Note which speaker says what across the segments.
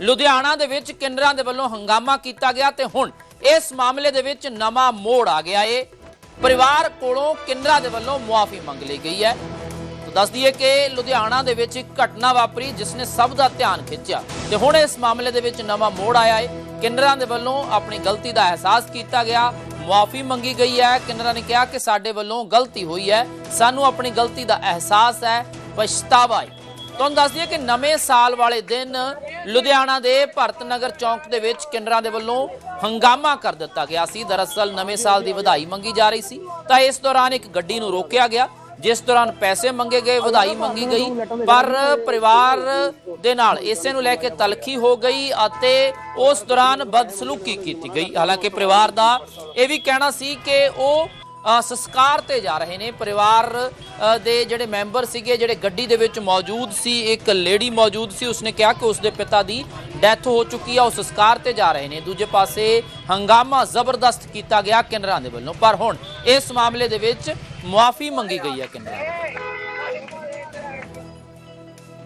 Speaker 1: ਲੁਧਿਆਣਾ ਦੇ ਵਿੱਚ ਕਿੰਨਰਾਂ ਦੇ ਵੱਲੋਂ ਹੰਗਾਮਾ ਕੀਤਾ ਗਿਆ ਤੇ ਹੁਣ ਇਸ ਮਾਮਲੇ ਦੇ ਵਿੱਚ ਨਵਾਂ ਮੋੜ ਆ ਗਿਆ ਏ। ਪਰਿਵਾਰ ਕੋਲੋਂ ਕਿੰਨਰਾਂ ਦੇ ਵੱਲੋਂ ਮੁਆਫੀ ਮੰਗ ਲਈ ਗਈ ਹੈ। ਤਾਂ ਦੱਸ ਦਈਏ ਕਿ ਲੁਧਿਆਣਾ ਦੇ ਵਿੱਚ ਇੱਕ ਘਟਨਾ ਵਾਪਰੀ ਜਿਸ ਨੇ ਸਭ ਦਾ ਧਿਆਨ ਖਿੱਚਿਆ ਤੇ ਹੁਣ ਇਸ ਮਾਮਲੇ ਦੇ ਵਿੱਚ ਨਵਾਂ ਮੋੜ ਆਇਆ ਏ। ਕਿੰਨਰਾਂ ਦੇ ਵੱਲੋਂ ਆਪਣੀ ਗਲਤੀ ਦਾ ਅਹਿਸਾਸ ਕੀਤਾ ਗਿਆ, ਮੁਆਫੀ ਮੰਗੀ ਗਈ ਹੈ। ਕਿੰਨਰਾਂ ਨੇ ਕਿਹਾ ਕਿ ਸਾਡੇ ਵੱਲੋਂ ਗਲਤੀ ਹੋਈ ਹੈ। ਸਾਨੂੰ ਆਪਣੀ ਗਲਤੀ ਦਾ ਅਹਿਸਾਸ ਹੈ, ਪਛਤਾਵਾ ਹੈ। ਤੁਹਾਨੂੰ ਦੱਸ ਦਈਏ ਕਿ ਨਵੇਂ ਸਾਲ ਵਾਲੇ ਦਿਨ ਲੁਧਿਆਣਾ ਦੇ ਭਰਤ ਨਗਰ ਚੌਂਕ ਦੇ ਵਿੱਚ ਕਿੰਨਰਾਂ ਦੇ ਵੱਲੋਂ ਹੰਗਾਮਾ ਕਰ ਦਿੱਤਾ ਗਿਆ ਸੀ। ਦਰਅਸਲ ਨਵੇਂ ਸਾਲ ਦੀ ਵਧਾਈ ਮੰਗੀ ਜਾ ਰਹੀ ਸੀ। ਤਾਂ ਇਸ ਦੌਰਾਨ ਇੱਕ ਗੱਡੀ ਨੂੰ ਰੋਕਿਆ ਗਿਆ, ਜਿਸ ਦੌਰਾਨ ਪੈਸੇ ਮੰਗੇ ਗਏ, ਵਧਾਈ ਮੰਗੀ ਗਈ, ਪਰ ਪਰਿਵਾਰ ਦੇ ਨਾਲ ਇਸੇ ਨੂੰ ਲੈ ਕੇ ਤਲਖੀ ਹੋ ਗਈ ਅਤੇ ਉਸ ਦੌਰਾਨ ਬਦਸਲੂਕੀ ਕੀਤੀ ਗਈ। ਹਾਲਾਂਕਿ ਪਰਿਵਾਰ ਦਾ ਇਹ ਵੀ ਕਹਿਣਾ ਸੀ ਕਿ ਉਹ ਸੰਸਕਾਰ ਤੇ ਜਾ ਰਹੇ ਨੇ। ਪਰਿਵਾਰ ਦੇ ਜਿਹੜੇ ਮੈਂਬਰ ਸੀਗੇ, ਜਿਹੜੇ ਗੱਡੀ ਦੇ ਵਿੱਚ ਮੌਜੂਦ ਸੀ, ਇੱਕ ਲੇਡੀ ਮੌਜੂਦ ਸੀ, ਉਸਨੇ ਕਿਹਾ ਕਿ ਉਸਦੇ ਪਿਤਾ ਦੀ ਡੈਥ ਹੋ ਚੁੱਕੀ ਆ, ਉਹ ਸੰਸਕਾਰ ਤੇ ਜਾ ਰਹੇ ਨੇ। ਦੂਜੇ ਪਾਸੇ ਹੰਗਾਮਾ ਜ਼ਬਰਦਸਤ ਕੀਤਾ ਗਿਆ ਕਿੰਨਰਾਂ ਦੇ ਵੱਲੋਂ। ਪਰ ਹੁਣ ਇਸ ਮਾਮਲੇ ਦੇ ਵਿੱਚ ਮੁਆਫੀ ਮੰਗੀ ਗਈ ਹੈ ਕਿੰਨਰਾਂ ਵੱਲੋਂ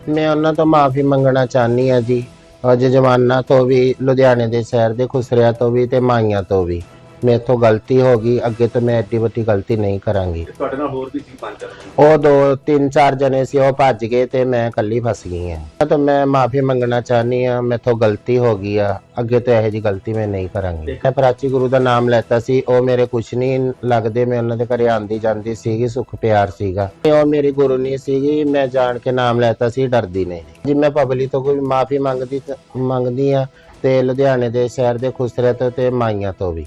Speaker 2: ਮੈਂ ਉਹਨਾਂ ਤੋਂ ਮਾਫੀ ਮੰਗਣਾ ਚਾਹਨੀ ਆ ਜੀ। ਅੱਜ ਜਵਾਨਾਂ ਤੋਂ ਵੀ, ਲੁਧਿਆਣੇ ਦੇ ਸ਼ਹਿਰ ਦੇ ਖੁਸਰਿਆਂ ਤੋਂ ਵੀ ਤੇ ਮਾਈਆਂ ਤੋਂ ਵੀ। ਮੇਥੋਂ ਗਲਤੀ ਹੋ ਗਈ ਅੱਗੇ ਤੋਂ ਮੈਂ ਐਡੀ ਵੱਡੀ ਗਲਤੀ ਨਹੀਂ ਕਰਾਂਗੀ।
Speaker 3: ਤੁਹਾਡੇ ਨਾਲ ਹੋਰ ਵੀ ਸੀ ਪੰਜ ਚਾਰ ਬੰਦੇ?
Speaker 2: ਉਹ ਦੋ ਤਿੰਨ ਚਾਰ ਜਣੇ ਸੀ ਉਹ ਭੱਜ ਗਏ ਤੇ ਮੈਂ ਇਕੱਲੀ ਫਸ ਗਈ ਹਾਂ। ਤਾਂ ਮੈਂ ਮਾਫੀ ਮੰਗਣਾ ਚਾਹਨੀ ਆ ਮੇਥੋਂ ਗਲਤੀ ਹੋ ਗਈ ਆ ਅੱਗੇ ਤੋਂ ਇਹੋ ਜੀ ਗਲਤੀ ਮੈਂ ਨਹੀਂ ਕਰਾਂਗੀ। ਮੈਂ ਪ੍ਰਾਚੀ ਗੁਰੂ ਦਾ ਨਾਮ ਲੈਤਾ ਸੀ ਉਹ ਮੇਰੇ ਕੁਛ ਨਹੀਂ ਲੱਗਦੇ ਮੈਂ ਉਹਨਾਂ ਦੇ ਘਰੇ ਆਂਦੀ ਜਾਂਦੀ ਸੀਗੀ ਸੁੱਖ ਪਿਆਰ ਸੀਗਾ। ਤੇ ਉਹ ਮੇਰੀ ਗੁਰੂ ਨਹੀਂ ਸੀਗੀ ਮੈਂ ਜਾਣ ਕੇ ਨਾਮ ਲੈਤਾ ਸੀ ਡਰਦੀ ਨਹੀਂ ਜੀ ਮੈਂ ਪਬਲਿਕ ਤੋਂ ਕੋਈ ਮਾਫੀ ਮੰਗਦੀ ਮੰਗਦੀ ਆ ਤੇ ਲੁਧਿਆਣੇ ਦੇ ਸ਼ਹਿਰ ਦੇ ਖੁਸਰੇ ਤੋਂ ਤੇ ਮਾਈਆਂ ਤੋਂ ਵੀ।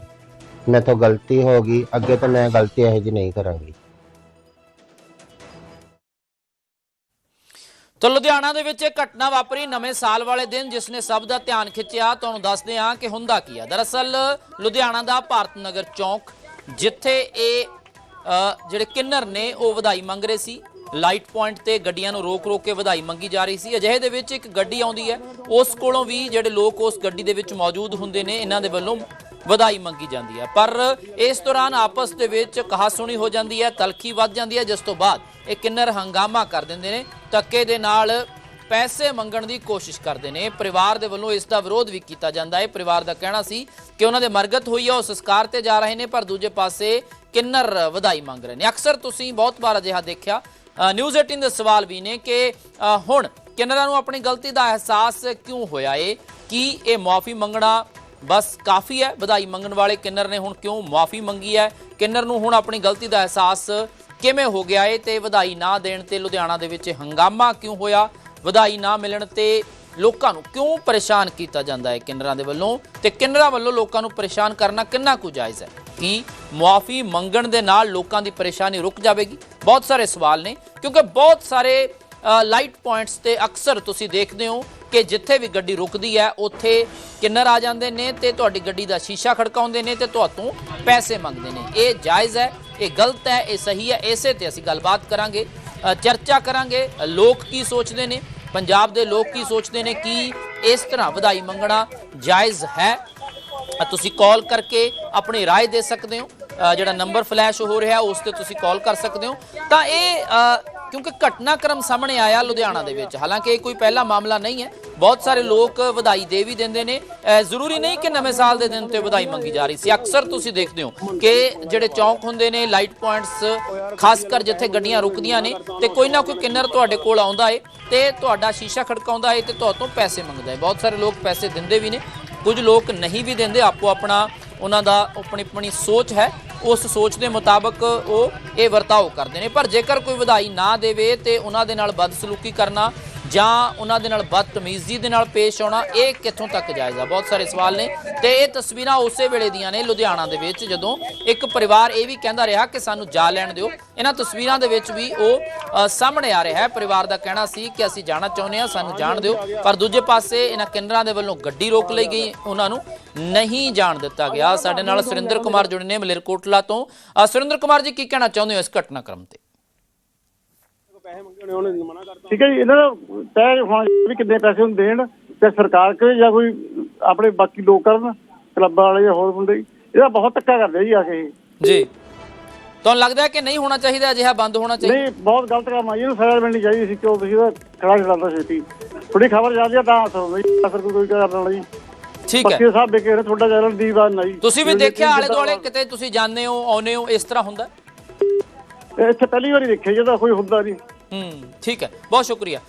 Speaker 2: ਮੈਂ ਤੋਂ ਗਲਤੀ ਹੋ ਗਈ, ਅੱਗੇ ਤੋਂ ਮੈਂ ਗਲਤੀ ਇਹੋ ਜੀ ਨਹੀਂ ਕਰਾਂਗੀ।
Speaker 1: ਤਾਂ ਲੁਧਿਆਣਾ ਦੇ ਵਿੱਚ ਇਹ ਘਟਨਾ ਵਾਪਰੀ ਨਵੇਂ ਸਾਲ ਵਾਲੇ ਦਿਨ, ਜਿਸ ਨੇ ਸਭ ਦਾ ਧਿਆਨ ਖਿੱਚਿਆ। ਤੁਹਾਨੂੰ ਦੱਸਦੇ ਹਾਂ ਕਿ ਹੁੰਦਾ ਕੀ ਹੈ ਦਰਅਸਲ, ਲੁਧਿਆਣਾ ਦਾ ਭਾਰਤ ਨਗਰ ਚੌਂਕ, ਜਿੱਥੇ ਇਹ ਜਿਹੜੇ ਕਿੰਨਰ ਨੇ, ਉਹ ਵਧਾਈ ਮੰਗ ਰਹੇ ਸੀ। ਲਾਈਟ ਪੁਆਇੰਟ ਤੇ ਗੱਡੀਆਂ ਨੂੰ ਰੋਕ ਰੋਕ ਕੇ ਵਧਾਈ ਮੰਗੀ ਜਾ ਰਹੀ ਸੀ। ਅਜਿਹੇ ਦੇ ਵਿੱਚ ਇੱਕ ਗੱਡੀ ਆਉਂਦੀ ਹੈ। ਉਸ ਕੋਲੋਂ ਵੀ ਜਿਹੜੇ ਲੋਕ ਉਸ ਗੱਡੀ ਦੇ ਵਿੱਚ ਮੌਜੂਦ ਹੁੰਦੇ ਨੇ, ਇਹਨਾਂ ਦੇ ਵੱਲੋਂ ਵਧਾਈ ਮੰਗੀ ਜਾਂਦੀ ਹੈ। ਪਰ ਇਸ ਦੌਰਾਨ ਆਪਸ ਦੇ ਵਿੱਚ ਕਹਾਸੁਣੀ ਹੋ ਜਾਂਦੀ ਹੈ, ਤਲਖੀ ਵੱਧ ਜਾਂਦੀ ਹੈ, ਜਿਸ ਤੋਂ ਬਾਅਦ ਇਹ ਕਿੰਨਰ ਹੰਗਾਮਾ ਕਰ ਦਿੰਦੇ ਨੇ, ਧੱਕੇ ਦੇ ਨਾਲ ਪੈਸੇ ਮੰਗਣ ਦੀ ਕੋਸ਼ਿਸ਼ ਕਰਦੇ ਨੇ। ਪਰਿਵਾਰ ਦੇ ਵੱਲੋਂ ਇਸ ਦਾ ਵਿਰੋਧ ਵੀ ਕੀਤਾ ਜਾਂਦਾ ਹੈ। ਪਰਿਵਾਰ ਦਾ ਕਹਿਣਾ ਸੀ ਕਿ ਉਹਨਾਂ ਦੇ ਮਰਗਤ ਹੋਈ ਹੈ ਉਹ ਸੰਸਕਾਰ ਤੇ ਜਾ ਰਹੇ ਨੇ, ਪਰ ਦੂਜੇ ਪਾਸੇ ਕਿੰਨਰ ਵਧਾਈ ਮੰਗ ਰਹੇ ਨੇ। ਅਕਸਰ ਤੁਸੀਂ ਬਹੁਤ ਵਾਰ ਅਜਿਹਾ ਦੇਖਿਆ ਨਿਊਜ਼ 18 ਦੇ ਸਵਾਲ ਵੀ ਨੇ ਕਿ ਹੁਣ ਕਿੰਨਰਾਂ ਨੂੰ ਆਪਣੀ ਗਲਤੀ ਦਾ ਅਹਿਸਾਸ ਕਿਉਂ ਹੋਇਆ ਏ? ਕੀ ਇਹ ਮੁਆਫੀ ਮੰਗਣਾ ਬਸ ਕਾਫੀ ਹੈ, ਵਧਾਈ ਮੰਗਣ ਵਾਲੇ ਕਿੰਨਰ ਨੇ ਹੁਣ ਕਿਉਂ ਮੁਆਫੀ ਮੰਗੀ ਹੈ? ਕਿੰਨਰ ਨੂੰ ਹੁਣ ਆਪਣੀ ਗਲਤੀ ਦਾ ਅਹਿਸਾਸ ਕਿਵੇਂ ਹੋ ਗਿਆ ਏ ਤੇ ਵਧਾਈ ਨਾ ਦੇਣ ਤੇ ਲੁਧਿਆਣਾ ਦੇ ਵਿੱਚ ਹੰਗਾਮਾ ਕਿਉਂ ਹੋਇਆ? ਵਧਾਈ ਨਾ ਮਿਲਣ ਤੇ ਲੋਕਾਂ ਨੂੰ ਕਿਉਂ ਪਰੇਸ਼ਾਨ ਕੀਤਾ ਜਾਂਦਾ ਹੈ ਕਿੰਨਰਾਂ ਦੇ ਵੱਲੋਂ? ਤੇ ਕਿੰਨਰਾਂ ਵੱਲੋਂ ਲੋਕਾਂ ਨੂੰ ਪਰੇਸ਼ਾਨ ਕਰਨਾ ਕਿੰਨਾ ਕੁ ਜਾਇਜ਼ ਹੈ? ਕੀ ਮੁਆਫੀ ਮੰਗਣ ਦੇ ਨਾਲ ਲੋਕਾਂ ਦੀ ਪਰੇਸ਼ਾਨੀ ਰੁਕ ਜਾਵੇਗੀ? ਬਹੁਤ ਸਾਰੇ ਸਵਾਲ ਨੇ, ਕਿਉਂਕਿ ਬਹੁਤ ਸਾਰੇ ਲਾਈਟ ਪੁਆਇੰਟਸ ਤੇ ਅਕਸਰ ਤੁਸੀਂ ਦੇਖਦੇ ਹੋ ਕਿ ਜਿੱਥੇ ਵੀ ਗੱਡੀ ਰੁਕਦੀ ਹੈ ਉੱਥੇ ਕਿੰਨਰ ਆ ਜਾਂਦੇ ਨੇ ਤੇ ਤੁਹਾਡੀ ਗੱਡੀ ਦਾ ਸ਼ੀਸ਼ਾ ਖੜਕਾਉਂਦੇ ਨੇ ਤੇ ਤੁਹਾਤੋਂ ਪੈਸੇ ਮੰਗਦੇ ਨੇ ਇਹ ਜਾਇਜ਼ ਹੈ ਇਹ ਗਲਤ ਹੈ ਇਹ ਸਹੀ ਹੈ ਇਸੇ ਤੇ ਅਸੀਂ ਗੱਲਬਾਤ ਕਰਾਂਗੇ ਅ, ਚਰਚਾ ਕਰਾਂਗੇ ਅ, ਲੋਕ ਕੀ ਸੋਚਦੇ ਨੇ ਪੰਜਾਬ ਦੇ ਲੋਕ ਕੀ ਸੋਚਦੇ ਨੇ ਕਿ ਇਸ ਤਰ੍ਹਾਂ ਵਧਾਈ ਮੰਗਣਾ ਜਾਇਜ਼ ਹੈ ਅ, ਤੁਸੀਂ ਕਾਲ ਕਰਕੇ ਆਪਣੀ رائے ਦੇ ਸਕਦੇ ਹੋ ਅ, ਜਿਹੜਾ ਨੰਬਰ ਫਲੈਸ਼ ਹੋ ਰਿਹਾ ਉਸ ਤੇ ਤੁਸੀਂ ਕਾਲ ਕਰ ਸਕਦੇ ਹੋ ਤਾਂ ਇਹ ਅ, ਕਿਉਂਕਿ ਘਟਨਾਕ੍ਰਮ ਸਾਹਮਣੇ ਆਇਆ ਲੁਧਿਆਣਾ ਦੇ ਵਿੱਚ। ਹਾਲਾਂਕਿ ਇਹ ਕੋਈ ਪਹਿਲਾ ਮਾਮਲਾ ਨਹੀਂ ਹੈ। ਬਹੁਤ ਸਾਰੇ ਲੋਕ ਵਧਾਈ ਦੇ ਵੀ ਦਿੰਦੇ ਨੇ। ਜ਼ਰੂਰੀ ਨਹੀਂ ਕਿ ਨਵੇਂ ਸਾਲ ਦੇ ਦਿਨ ਤੇ ਵਧਾਈ ਮੰਗੀ ਜਾ ਰਹੀ ਸੀ। ਅਕਸਰ ਤੁਸੀਂ ਦੇਖਦੇ ਹੋ ਕਿ ਜਿਹੜੇ ਚੌਂਕ ਹੁੰਦੇ ਨੇ, ਲਾਈਟ ਪੁਆਇੰਟਸ, ਖਾਸ ਕਰ ਜਿੱਥੇ ਗੱਡੀਆਂ ਰੁਕਦੀਆਂ ਨੇ ਤੇ ਕੋਈ ਨਾ ਕੋਈ ਕਿੰਨਰ ਤੁਹਾਡੇ ਕੋਲ ਆਉਂਦਾ ਏ ਤੇ ਤੁਹਾਡਾ ਸ਼ੀਸ਼ਾ ਖੜਕਾਉਂਦਾ ਏ ਤੇ ਤੁਹਾਤੋਂ ਪੈਸੇ ਮੰਗਦਾ ਏ। ਬਹੁਤ ਸਾਰੇ ਲੋਕ ਪੈਸੇ ਦਿੰਦੇ ਵੀ ਨੇ। ਕੁਝ ਲੋਕ ਨਹੀਂ ਵੀ ਦਿੰਦੇ। ਆਪੋ ਆਪਣਾ ਉਹਨਾਂ ਦਾ ਆਪਣੀ ਆਪਣੀ ਸੋਚ ਹੈ। ਉਸ ਸੋਚ ਦੇ ਮੁਤਾਬਕ ਉਹ ਇਹ ਵਰਤਾਓ ਕਰਦੇ ਨੇ। ਪਰ ਜੇਕਰ ਕੋਈ ਵਧਾਈ ਨਾ ਦੇਵੇ ਤੇ ਉਹਨਾਂ ਦੇ ਨਾਲ ਬਦਸਲੂਕੀ ਕਰਨਾ ਜਾਂ ਉਹਨਾਂ ਦੇ ਨਾਲ ਬਦਤਮੀਜ਼ੀ ਦੇ ਨਾਲ ਪੇਸ਼ ਆਉਣਾ, ਇਹ ਕਿੱਥੋਂ ਤੱਕ ਜਾਇਜ਼ ਆ? ਬਹੁਤ ਸਾਰੇ ਸਵਾਲ ਨੇ ਤੇ ਇਹ ਤਸਵੀਰਾਂ ਉਸੇ ਵੇਲੇ ਦੀਆਂ ਨੇ ਲੁਧਿਆਣਾ ਦੇ ਵਿੱਚ, ਜਦੋਂ ਇੱਕ ਪਰਿਵਾਰ ਇਹ ਵੀ ਕਹਿੰਦਾ ਰਿਹਾ ਕਿ ਸਾਨੂੰ ਜਾ ਲੈਣ ਦਿਓ। ਇਹਨਾਂ ਤਸਵੀਰਾਂ ਦੇ ਵਿੱਚ ਵੀ ਉਹ ਸਾਹਮਣੇ ਆ ਰਿਹਾ ਹੈ। ਪਰਿਵਾਰ ਦਾ ਕਹਿਣਾ ਸੀ ਕਿ ਅਸੀਂ ਜਾਣਾ ਚਾਹੁੰਦੇ ਹਾਂ, ਸਾਨੂੰ ਜਾਣ ਦਿਓ। ਪਰ ਦੂਜੇ ਪਾਸੇ ਇਹਨਾਂ ਕਿੰਨਰਾਂ ਦੇ ਵੱਲੋਂ ਗੱਡੀ ਰੋਕ ਲਈ ਗਈ, ਉਹਨਾਂ ਨੂੰ ਨਹੀਂ ਜਾਣ ਦਿੱਤਾ ਗਿਆ। ਸਾਡੇ ਨਾਲ ਸੁਰਿੰਦਰ ਕੁਮਾਰ ਜੁੜੇ ਨੇ ਮਲੇਰਕੋਟਲਾ ਤੋਂ। ਸੁਰਿੰਦਰ ਕੁਮਾਰ ਜੀ, ਕੀ ਕਹਿਣਾ ਚਾਹੁੰਦੇ ਹੋ ਇਸ ਘਟਨਾਕ੍ਰਮ ਤੇ?
Speaker 4: ਠੀਕ ਹੈ ਜੀ ਇਹਨਾਂ ਦਾ ਤੈਅ ਹੋਣਾ ਵੀ ਕਿੰਨੇ ਪੈਸੇ ਨੂੰ ਦੇਣ ਤੇ ਸਰਕਾਰ ਕਰੇ ਜਾਂ ਕੋਈ ਆਪਣੇ ਬਾਕੀ ਲੋਕ ਕਰਨ ਕਲੱਬਾਂ ਵਾਲੇ ਜਾਂ ਹੋਰ ਮੁੰਡੇ। ਇਹਦਾ ਬਹੁਤ ਧੱਕਾ ਕਰਦੇ ਜੀ ਆ ਕੇ।
Speaker 1: ਜੀ। ਤੁਹਾਨੂੰ ਲੱਗਦਾ ਹੈ ਕਿ ਨਹੀਂ ਹੋਣਾ ਚਾਹੀਦਾ ਅਜਿਹਾ ਬੰਦ ਹੋਣਾ ਚਾਹੀਦਾ?
Speaker 4: ਨਹੀਂ ਬਹੁਤ ਗਲਤ ਕੰਮ ਆ ਜੀ ਇਹਨੂੰ ਸਜ਼ਾ ਮਿਲਣੀ ਚਾਹੀਦੀ ਸੀ ਕਿਉਂ ਤੁਸੀਂ ਉਹਦਾ ਖੜਾ ਚਲਾਉਂਦਾ ਛੇਤੀ। ਥੋੜੀ ਖਬਰ ਜਾਂਦੀ ਆ ਤਾਂ ਅਸਰ ਹੁੰਦਾ ਜੀ ਅਸਰ ਕੋਈ ਕੋਈ ਕਰਨ ਵਾਲਾ। ਜੀ
Speaker 1: ਠੀਕ ਹੈ।
Speaker 4: ਪੱਕੇ ਸਾਹਿਬ ਵਿਕੇ ਨੇ ਤੁਹਾਡਾ ਚੈਨਲ ਦੀ ਬਾਤ ਨਹੀਂ।
Speaker 1: ਤੁਸੀਂ ਵੀ ਦੇਖਿਆ ਆਲੇ ਦੁਆਲੇ ਕਿਤੇ ਤੁਸੀਂ ਜਾਂਦੇ ਹੋ ਆਉਨੇ ਹੋ ਇਸ ਤਰ੍ਹਾਂ ਹੁੰਦਾ?
Speaker 4: ਇੱਥੇ ਪਹਿਲੀ ਵਾਰੀ ਦੇਖਿਆ ਜਿਹਦਾ ਕੋਈ ਹੁੰਦਾ ਨਹੀਂ।
Speaker 1: ਹੂੰ ਠੀਕ ਹੈ ਬਹੁਤ ਸ਼ੁਕਰੀਆ।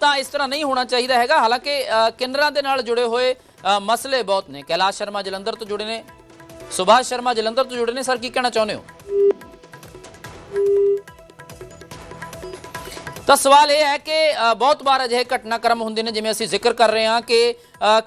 Speaker 1: ਤਾਂ ਇਸ ਤਰ੍ਹਾਂ ਨਹੀਂ ਹੋਣਾ ਚਾਹੀਦਾ ਹੈਗਾ ਹਾਲਾਂਕਿ ਅ, ਕਿੰਨਰਾਂ ਦੇ ਨਾਲ ਜੁੜੇ ਹੋਏ ਮਸਲੇ ਬਹੁਤ ਨੇ। ਕੈਲਾਸ਼ ਸ਼ਰਮਾ ਜਲੰਧਰ ਤੋਂ ਜੁੜੇ ਨੇ। ਸੁਭਾਸ਼ ਸ਼ਰਮਾ ਜਲੰਧਰ ਤੋਂ ਜੁੜੇ ਨੇ। ਸਰ ਕੀ ਕਹਿਣਾ ਚਾਹੁੰਦੇ ਹੋ? ਤਾਂ ਸਵਾਲ ਇਹ ਹੈ ਕਿ ਬਹੁਤ ਵਾਰ ਅਜਿਹੇ ਘਟਨਾਕ੍ਰਮ ਹੁੰਦੇ ਨੇ, ਜਿਵੇਂ ਅਸੀਂ ਜ਼ਿਕਰ ਕਰ ਰਹੇ ਹਾਂ ਕਿ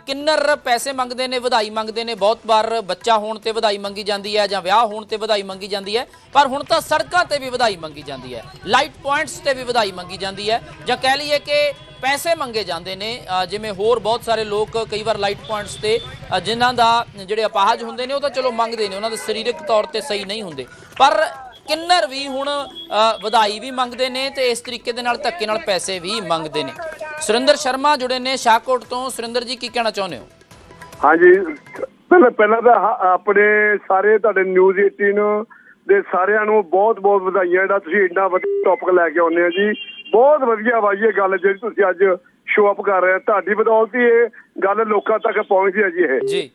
Speaker 1: ਕਿੰਨਰ ਪੈਸੇ ਮੰਗਦੇ ਨੇ, ਵਧਾਈ ਮੰਗਦੇ ਨੇ, ਬਹੁਤ ਵਾਰ ਬੱਚਾ ਹੋਣ ਤੇ ਵਧਾਈ ਮੰਗੀ ਜਾਂਦੀ ਹੈ ਜਾਂ ਵਿਆਹ ਹੋਣ ਤੇ ਵਧਾਈ ਮੰਗੀ ਜਾਂਦੀ ਹੈ, ਪਰ ਹੁਣ ਤਾਂ ਸੜਕਾਂ ਤੇ ਵੀ ਵਧਾਈ ਮੰਗੀ ਜਾਂਦੀ ਹੈ, ਲਾਈਟ ਪੁਆਇੰਟਸ ਤੇ ਵੀ ਵਧਾਈ ਮੰਗੀ ਜਾਂਦੀ ਹੈ, ਜਾਂ ਕਹਿ ਲਈਏ ਕਿ ਪੈਸੇ ਮੰਗੇ ਜਾਂਦੇ ਨੇ ਜਿਵੇਂ ਹੋਰ ਬਹੁਤ ਸਾਰੇ ਲੋਕ ਕਈ ਵਾਰ ਲਾਈਟ ਪੁਆਇੰਟਸ ਤੇ ਜਿਨ੍ਹਾਂ ਦਾ ਜਿਹੜੇ ਅਪਾਹਜ ਹੁੰਦੇ ਨੇ, ਉਹ ਤਾਂ ਚਲੋ ਮੰਗਦੇ ਨੇ, ਉਹਨਾਂ ਦੇ ਸਰੀਰਕ ਤੌਰ ਤੇ ਸਹੀ ਨਹੀਂ ਹੁੰਦੇ, ਪਰ ਕਿੰਨਰ ਵੀ ਹੁਣ ਵਧਾਈ ਵੀ ਮੰਗਦੇ ਨੇ ਤੇ ਇਸ ਤਰੀਕੇ ਦੇ ਨਾਲ ਧੱਕੇ ਨਾਲ ਪੈਸੇ ਵੀ ਮੰਗਦੇ ਨੇ। ਸੁਰਿੰਦਰ ਸ਼ਰਮਾ ਜੁੜੇ ਨੇ ਸ਼ਾਹਕੋਟ ਤੋਂ। ਸੁਰਿੰਦਰ ਜੀ ਕੀ ਕਹਿਣਾ ਚਾਹੁੰਦੇ ਹੋ?
Speaker 5: ਹਾਂਜੀ ਪਹਿਲਾਂ ਪਹਿਲਾਂ ਤਾਂ ਆਪਣੇ ਸਾਰੇ ਤੁਹਾਡੇ ਨਿਊਜ਼ 18 ਦੇ ਸਾਰਿਆਂ ਨੂੰ ਬਹੁਤ ਬਹੁਤ ਵਧਾਈਆਂ। ਜਿਹੜਾ ਤੁਸੀਂ ਇੰਨਾ ਵਧੀਆ ਟੌਪਿਕ ਲੈ ਕੇ ਆਉਂਦੇ ਆ ਜੀ ਬਹੁਤ ਵਧੀਆ ਇਹ ਗੱਲ ਜਿਹੜੀ ਤੁਸੀਂ ਅੱਜ ਸ਼ੋਅ ਅਪ ਕਰ ਰਹੇ ਹੋ। ਤੁਹਾਡੀ ਬਦੌਲਤ ਹੀ ਇਹ ਗੱਲ ਲੋਕਾਂ ਤੱਕ ਪਹੁੰਚਦੀ ਹੈ ਜੀ ਇਹ।
Speaker 1: ਜੀ।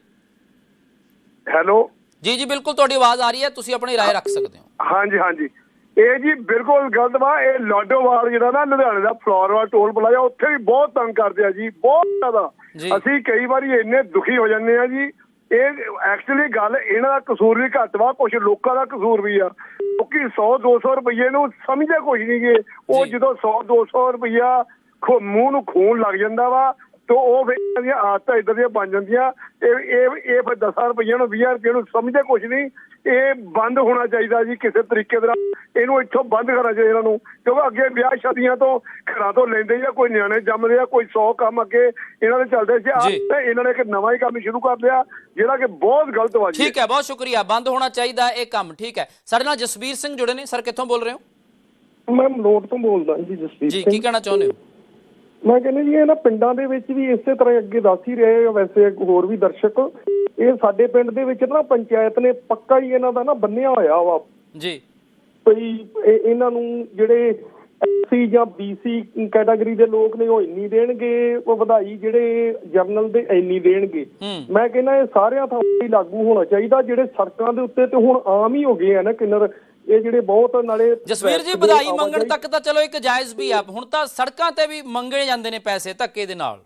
Speaker 5: ਹੈਲੋ
Speaker 1: ਜੀ ਜੀ ਬਿਲਕੁਲ ਤੁਹਾਡੀ ਆਵਾਜ਼ ਆ ਰਹੀ ਹੈ ਤੁਸੀਂ ਆਪਣੀ رائے ਰੱਖ ਸਕਦੇ ਹੋ
Speaker 5: ਹਾਂਜੀ ਹਾਂਜੀ ਇਹ ਜੀ ਬਿਲਕੁਲ ਗਲਤ ਵਾ ਇਹ ਲਾਡੋਵਾਲ ਜਿਹੜਾ ਨਾ ਲੁਧਿਆਣੇ ਦਾ ਫਲੋਰਵਾ ਟੋਲ ਪਲਾਜ਼ਾ ਉੱਥੇ ਵੀ ਬਹੁਤ ਤੰਗ ਕਰਦੇ ਆ ਜੀ ਬਹੁਤ ਜ਼ਿਆਦਾ
Speaker 1: ਜੀ।
Speaker 5: ਅਸੀਂ ਕਈ ਵਾਰੀ ਇੰਨੇ ਦੁਖੀ ਹੋ ਜਾਂਦੇ ਆ ਜੀ ਇਹ ਐਕਚੁਅਲੀ ਗੱਲ ਇਹਨਾਂ ਦਾ ਕਸੂਰ ਵੀ ਘੱਟ ਵਾ ਕੁਝ ਲੋਕਾਂ ਦਾ ਕਸੂਰ ਵੀ ਆ ਕਿਉਂਕਿ 100 200 ਰੁਪਏ ਨੂੰ ਸਮਝਦੇ ਕੁਝ ਨਹੀਂ ਗੇ ਉਹ
Speaker 1: ਜੀ।
Speaker 5: ਜਦੋਂ 100 200 ਰੁਪਇਆ ਖੋ- ਮੂੰਹ ਨੂੰ ਖੂਨ ਲੱਗ ਜਾਂਦਾ ਵਾ ਤੋ ਉਹ ਫਿਰ ਇਹਨਾਂ ਦੀਆਂ ਆਦਤਾਂ ਇਦਾਂ ਦੀਆਂ ਬਣ ਜਾਂਦੀਆਂ। ਇਹ ਇਹ ਇਹ ਫਿਰ 10 ਰੁਪਈਆਂ ਨੂੰ 20 ਰੁਪਏ ਨੂੰ ਸਮਝਦੇ ਕੁਝ ਨਹੀਂ। ਇਹ ਬੰਦ ਹੋਣਾ ਚਾਹੀਦਾ ਜੀ ਕਿਸੇ ਤਰੀਕੇ ਦੇ ਨਾਲ। ਇਹਨੂੰ ਇੱਥੋਂ ਬੰਦ ਕਰਨਾ ਚਾਹੀਦਾ ਇਹਨਾਂ ਨੂੰ। ਕਿਉਂਕਿ ਅੱਗੇ ਵਿਆਹ ਸ਼ਾਦੀਆਂ ਤੋਂ ਘਰਾਂ ਤੋਂ ਲੈਂਦੇ ਜਾਂ ਕੋਈ ਨਿਆਣੇ ਜੰਮਦੇ ਆ ਕੋਈ 100 ਕੰਮ ਅੱਗੇ ਇਹਨਾਂ ਦੇ ਚੱਲਦੇ ਸੀ। ਤੇ ਇਹਨਾਂ ਨੇ ਇੱਕ ਨਵਾਂ ਹੀ ਕੰਮ ਸ਼ੁਰੂ ਕਰ ਲਿਆ ਜਿਹੜਾ ਕਿ ਬਹੁਤ ਗਲਤ ਵਾ ਜੀ।
Speaker 1: ਠੀਕ ਹੈ ਬਹੁਤ ਸ਼ੁਕਰੀਆ। ਬੰਦ ਹੋਣਾ ਚਾਹੀਦਾ ਇਹ ਕੰਮ ਠੀਕ ਹੈ। ਸਾਡੇ ਨਾਲ ਜਸਵੀਰ ਸਿੰਘ ਜੁੜੇ ਨੇ। ਸਰ ਕਿੱਥੋਂ ਬੋਲ ਰਹੇ ਹੋ?
Speaker 6: ਮੈਂ ਮਲੋਟ ਤੋਂ ਬੋਲਦਾ ਜੀ ਜਸਪੀਤ
Speaker 1: ਜੀ ਕੀ ਕਹਿਣਾ ਚਾਹੁੰਦੇ ਹੋ?
Speaker 6: ਮੈਂ ਕਹਿੰਦਾ ਜੀ ਇਹ ਨਾ ਪਿੰਡਾਂ ਦੇ ਵਿੱਚ ਵੀ ਇਸੇ ਤਰ੍ਹਾਂ ਅੱਗੇ ਦੱਸ ਹੀ ਰਹੇ ਆ ਵੈਸੇ ਹੋਰ ਵੀ ਦਰਸ਼ਕ। ਇਹ ਸਾਡੇ ਪਿੰਡ ਦੇ ਵਿੱਚ ਨਾ ਪੰਚਾਇਤ ਨੇ ਪੱਕਾ ਹੀ ਇਹਨਾਂ ਦਾ ਨਾ ਬੰਨਿਆ ਹੋਇਆ ਵਾ।
Speaker 1: ਜੀ।
Speaker 6: ਭਈ ਇਹ- ਇਹਨਾਂ ਨੂੰ ਜਿਹੜੇ ਐਸਸੀ ਜਾਂ ਬੀਸੀ ਕੈਟਾਗਰੀ ਦੇ ਲੋਕ ਨੇ ਉਹ ਇੰਨੀ ਦੇਣਗੇ ਉਹ ਵਧਾਈ ਜਿਹੜੇ ਜਰਨਲ ਦੇ ਇੰਨੀ ਦੇਣਗੇ। ਮੈਂ ਕਹਿੰਦਾ ਇਹ ਸਾਰਿਆਂ ਥਾਂ ਲਾਗੂ ਹੋਣਾ ਚਾਹੀਦਾ ਜਿਹੜੇ ਸੜਕਾਂ ਦੇ ਉੱਤੇ ਤੇ ਹੁਣ ਆਮ ਹੀ ਹੋ ਗਏ ਆ ਨਾ ਕਿੰਨਰ ਇਹ ਜਿਹੜੇ ਬਹੁਤ ਨਾਲੇ
Speaker 1: ਜਸਵੀਰ ਜੀ ਵਧਾਈ ਮੰਗਣ ਤੱਕ ਤਾਂ ਚਲੋ ਇੱਕ ਜਾਇਜ਼ ਵੀ ਆ। ਹੁਣ ਤਾਂ ਸੜਕਾਂ ਤੇ ਵੀ ਮੰਗੇ ਜਾਂਦੇ ਨੇ ਪੈਸੇ ਧੱਕੇ ਦੇ ਨਾਲ।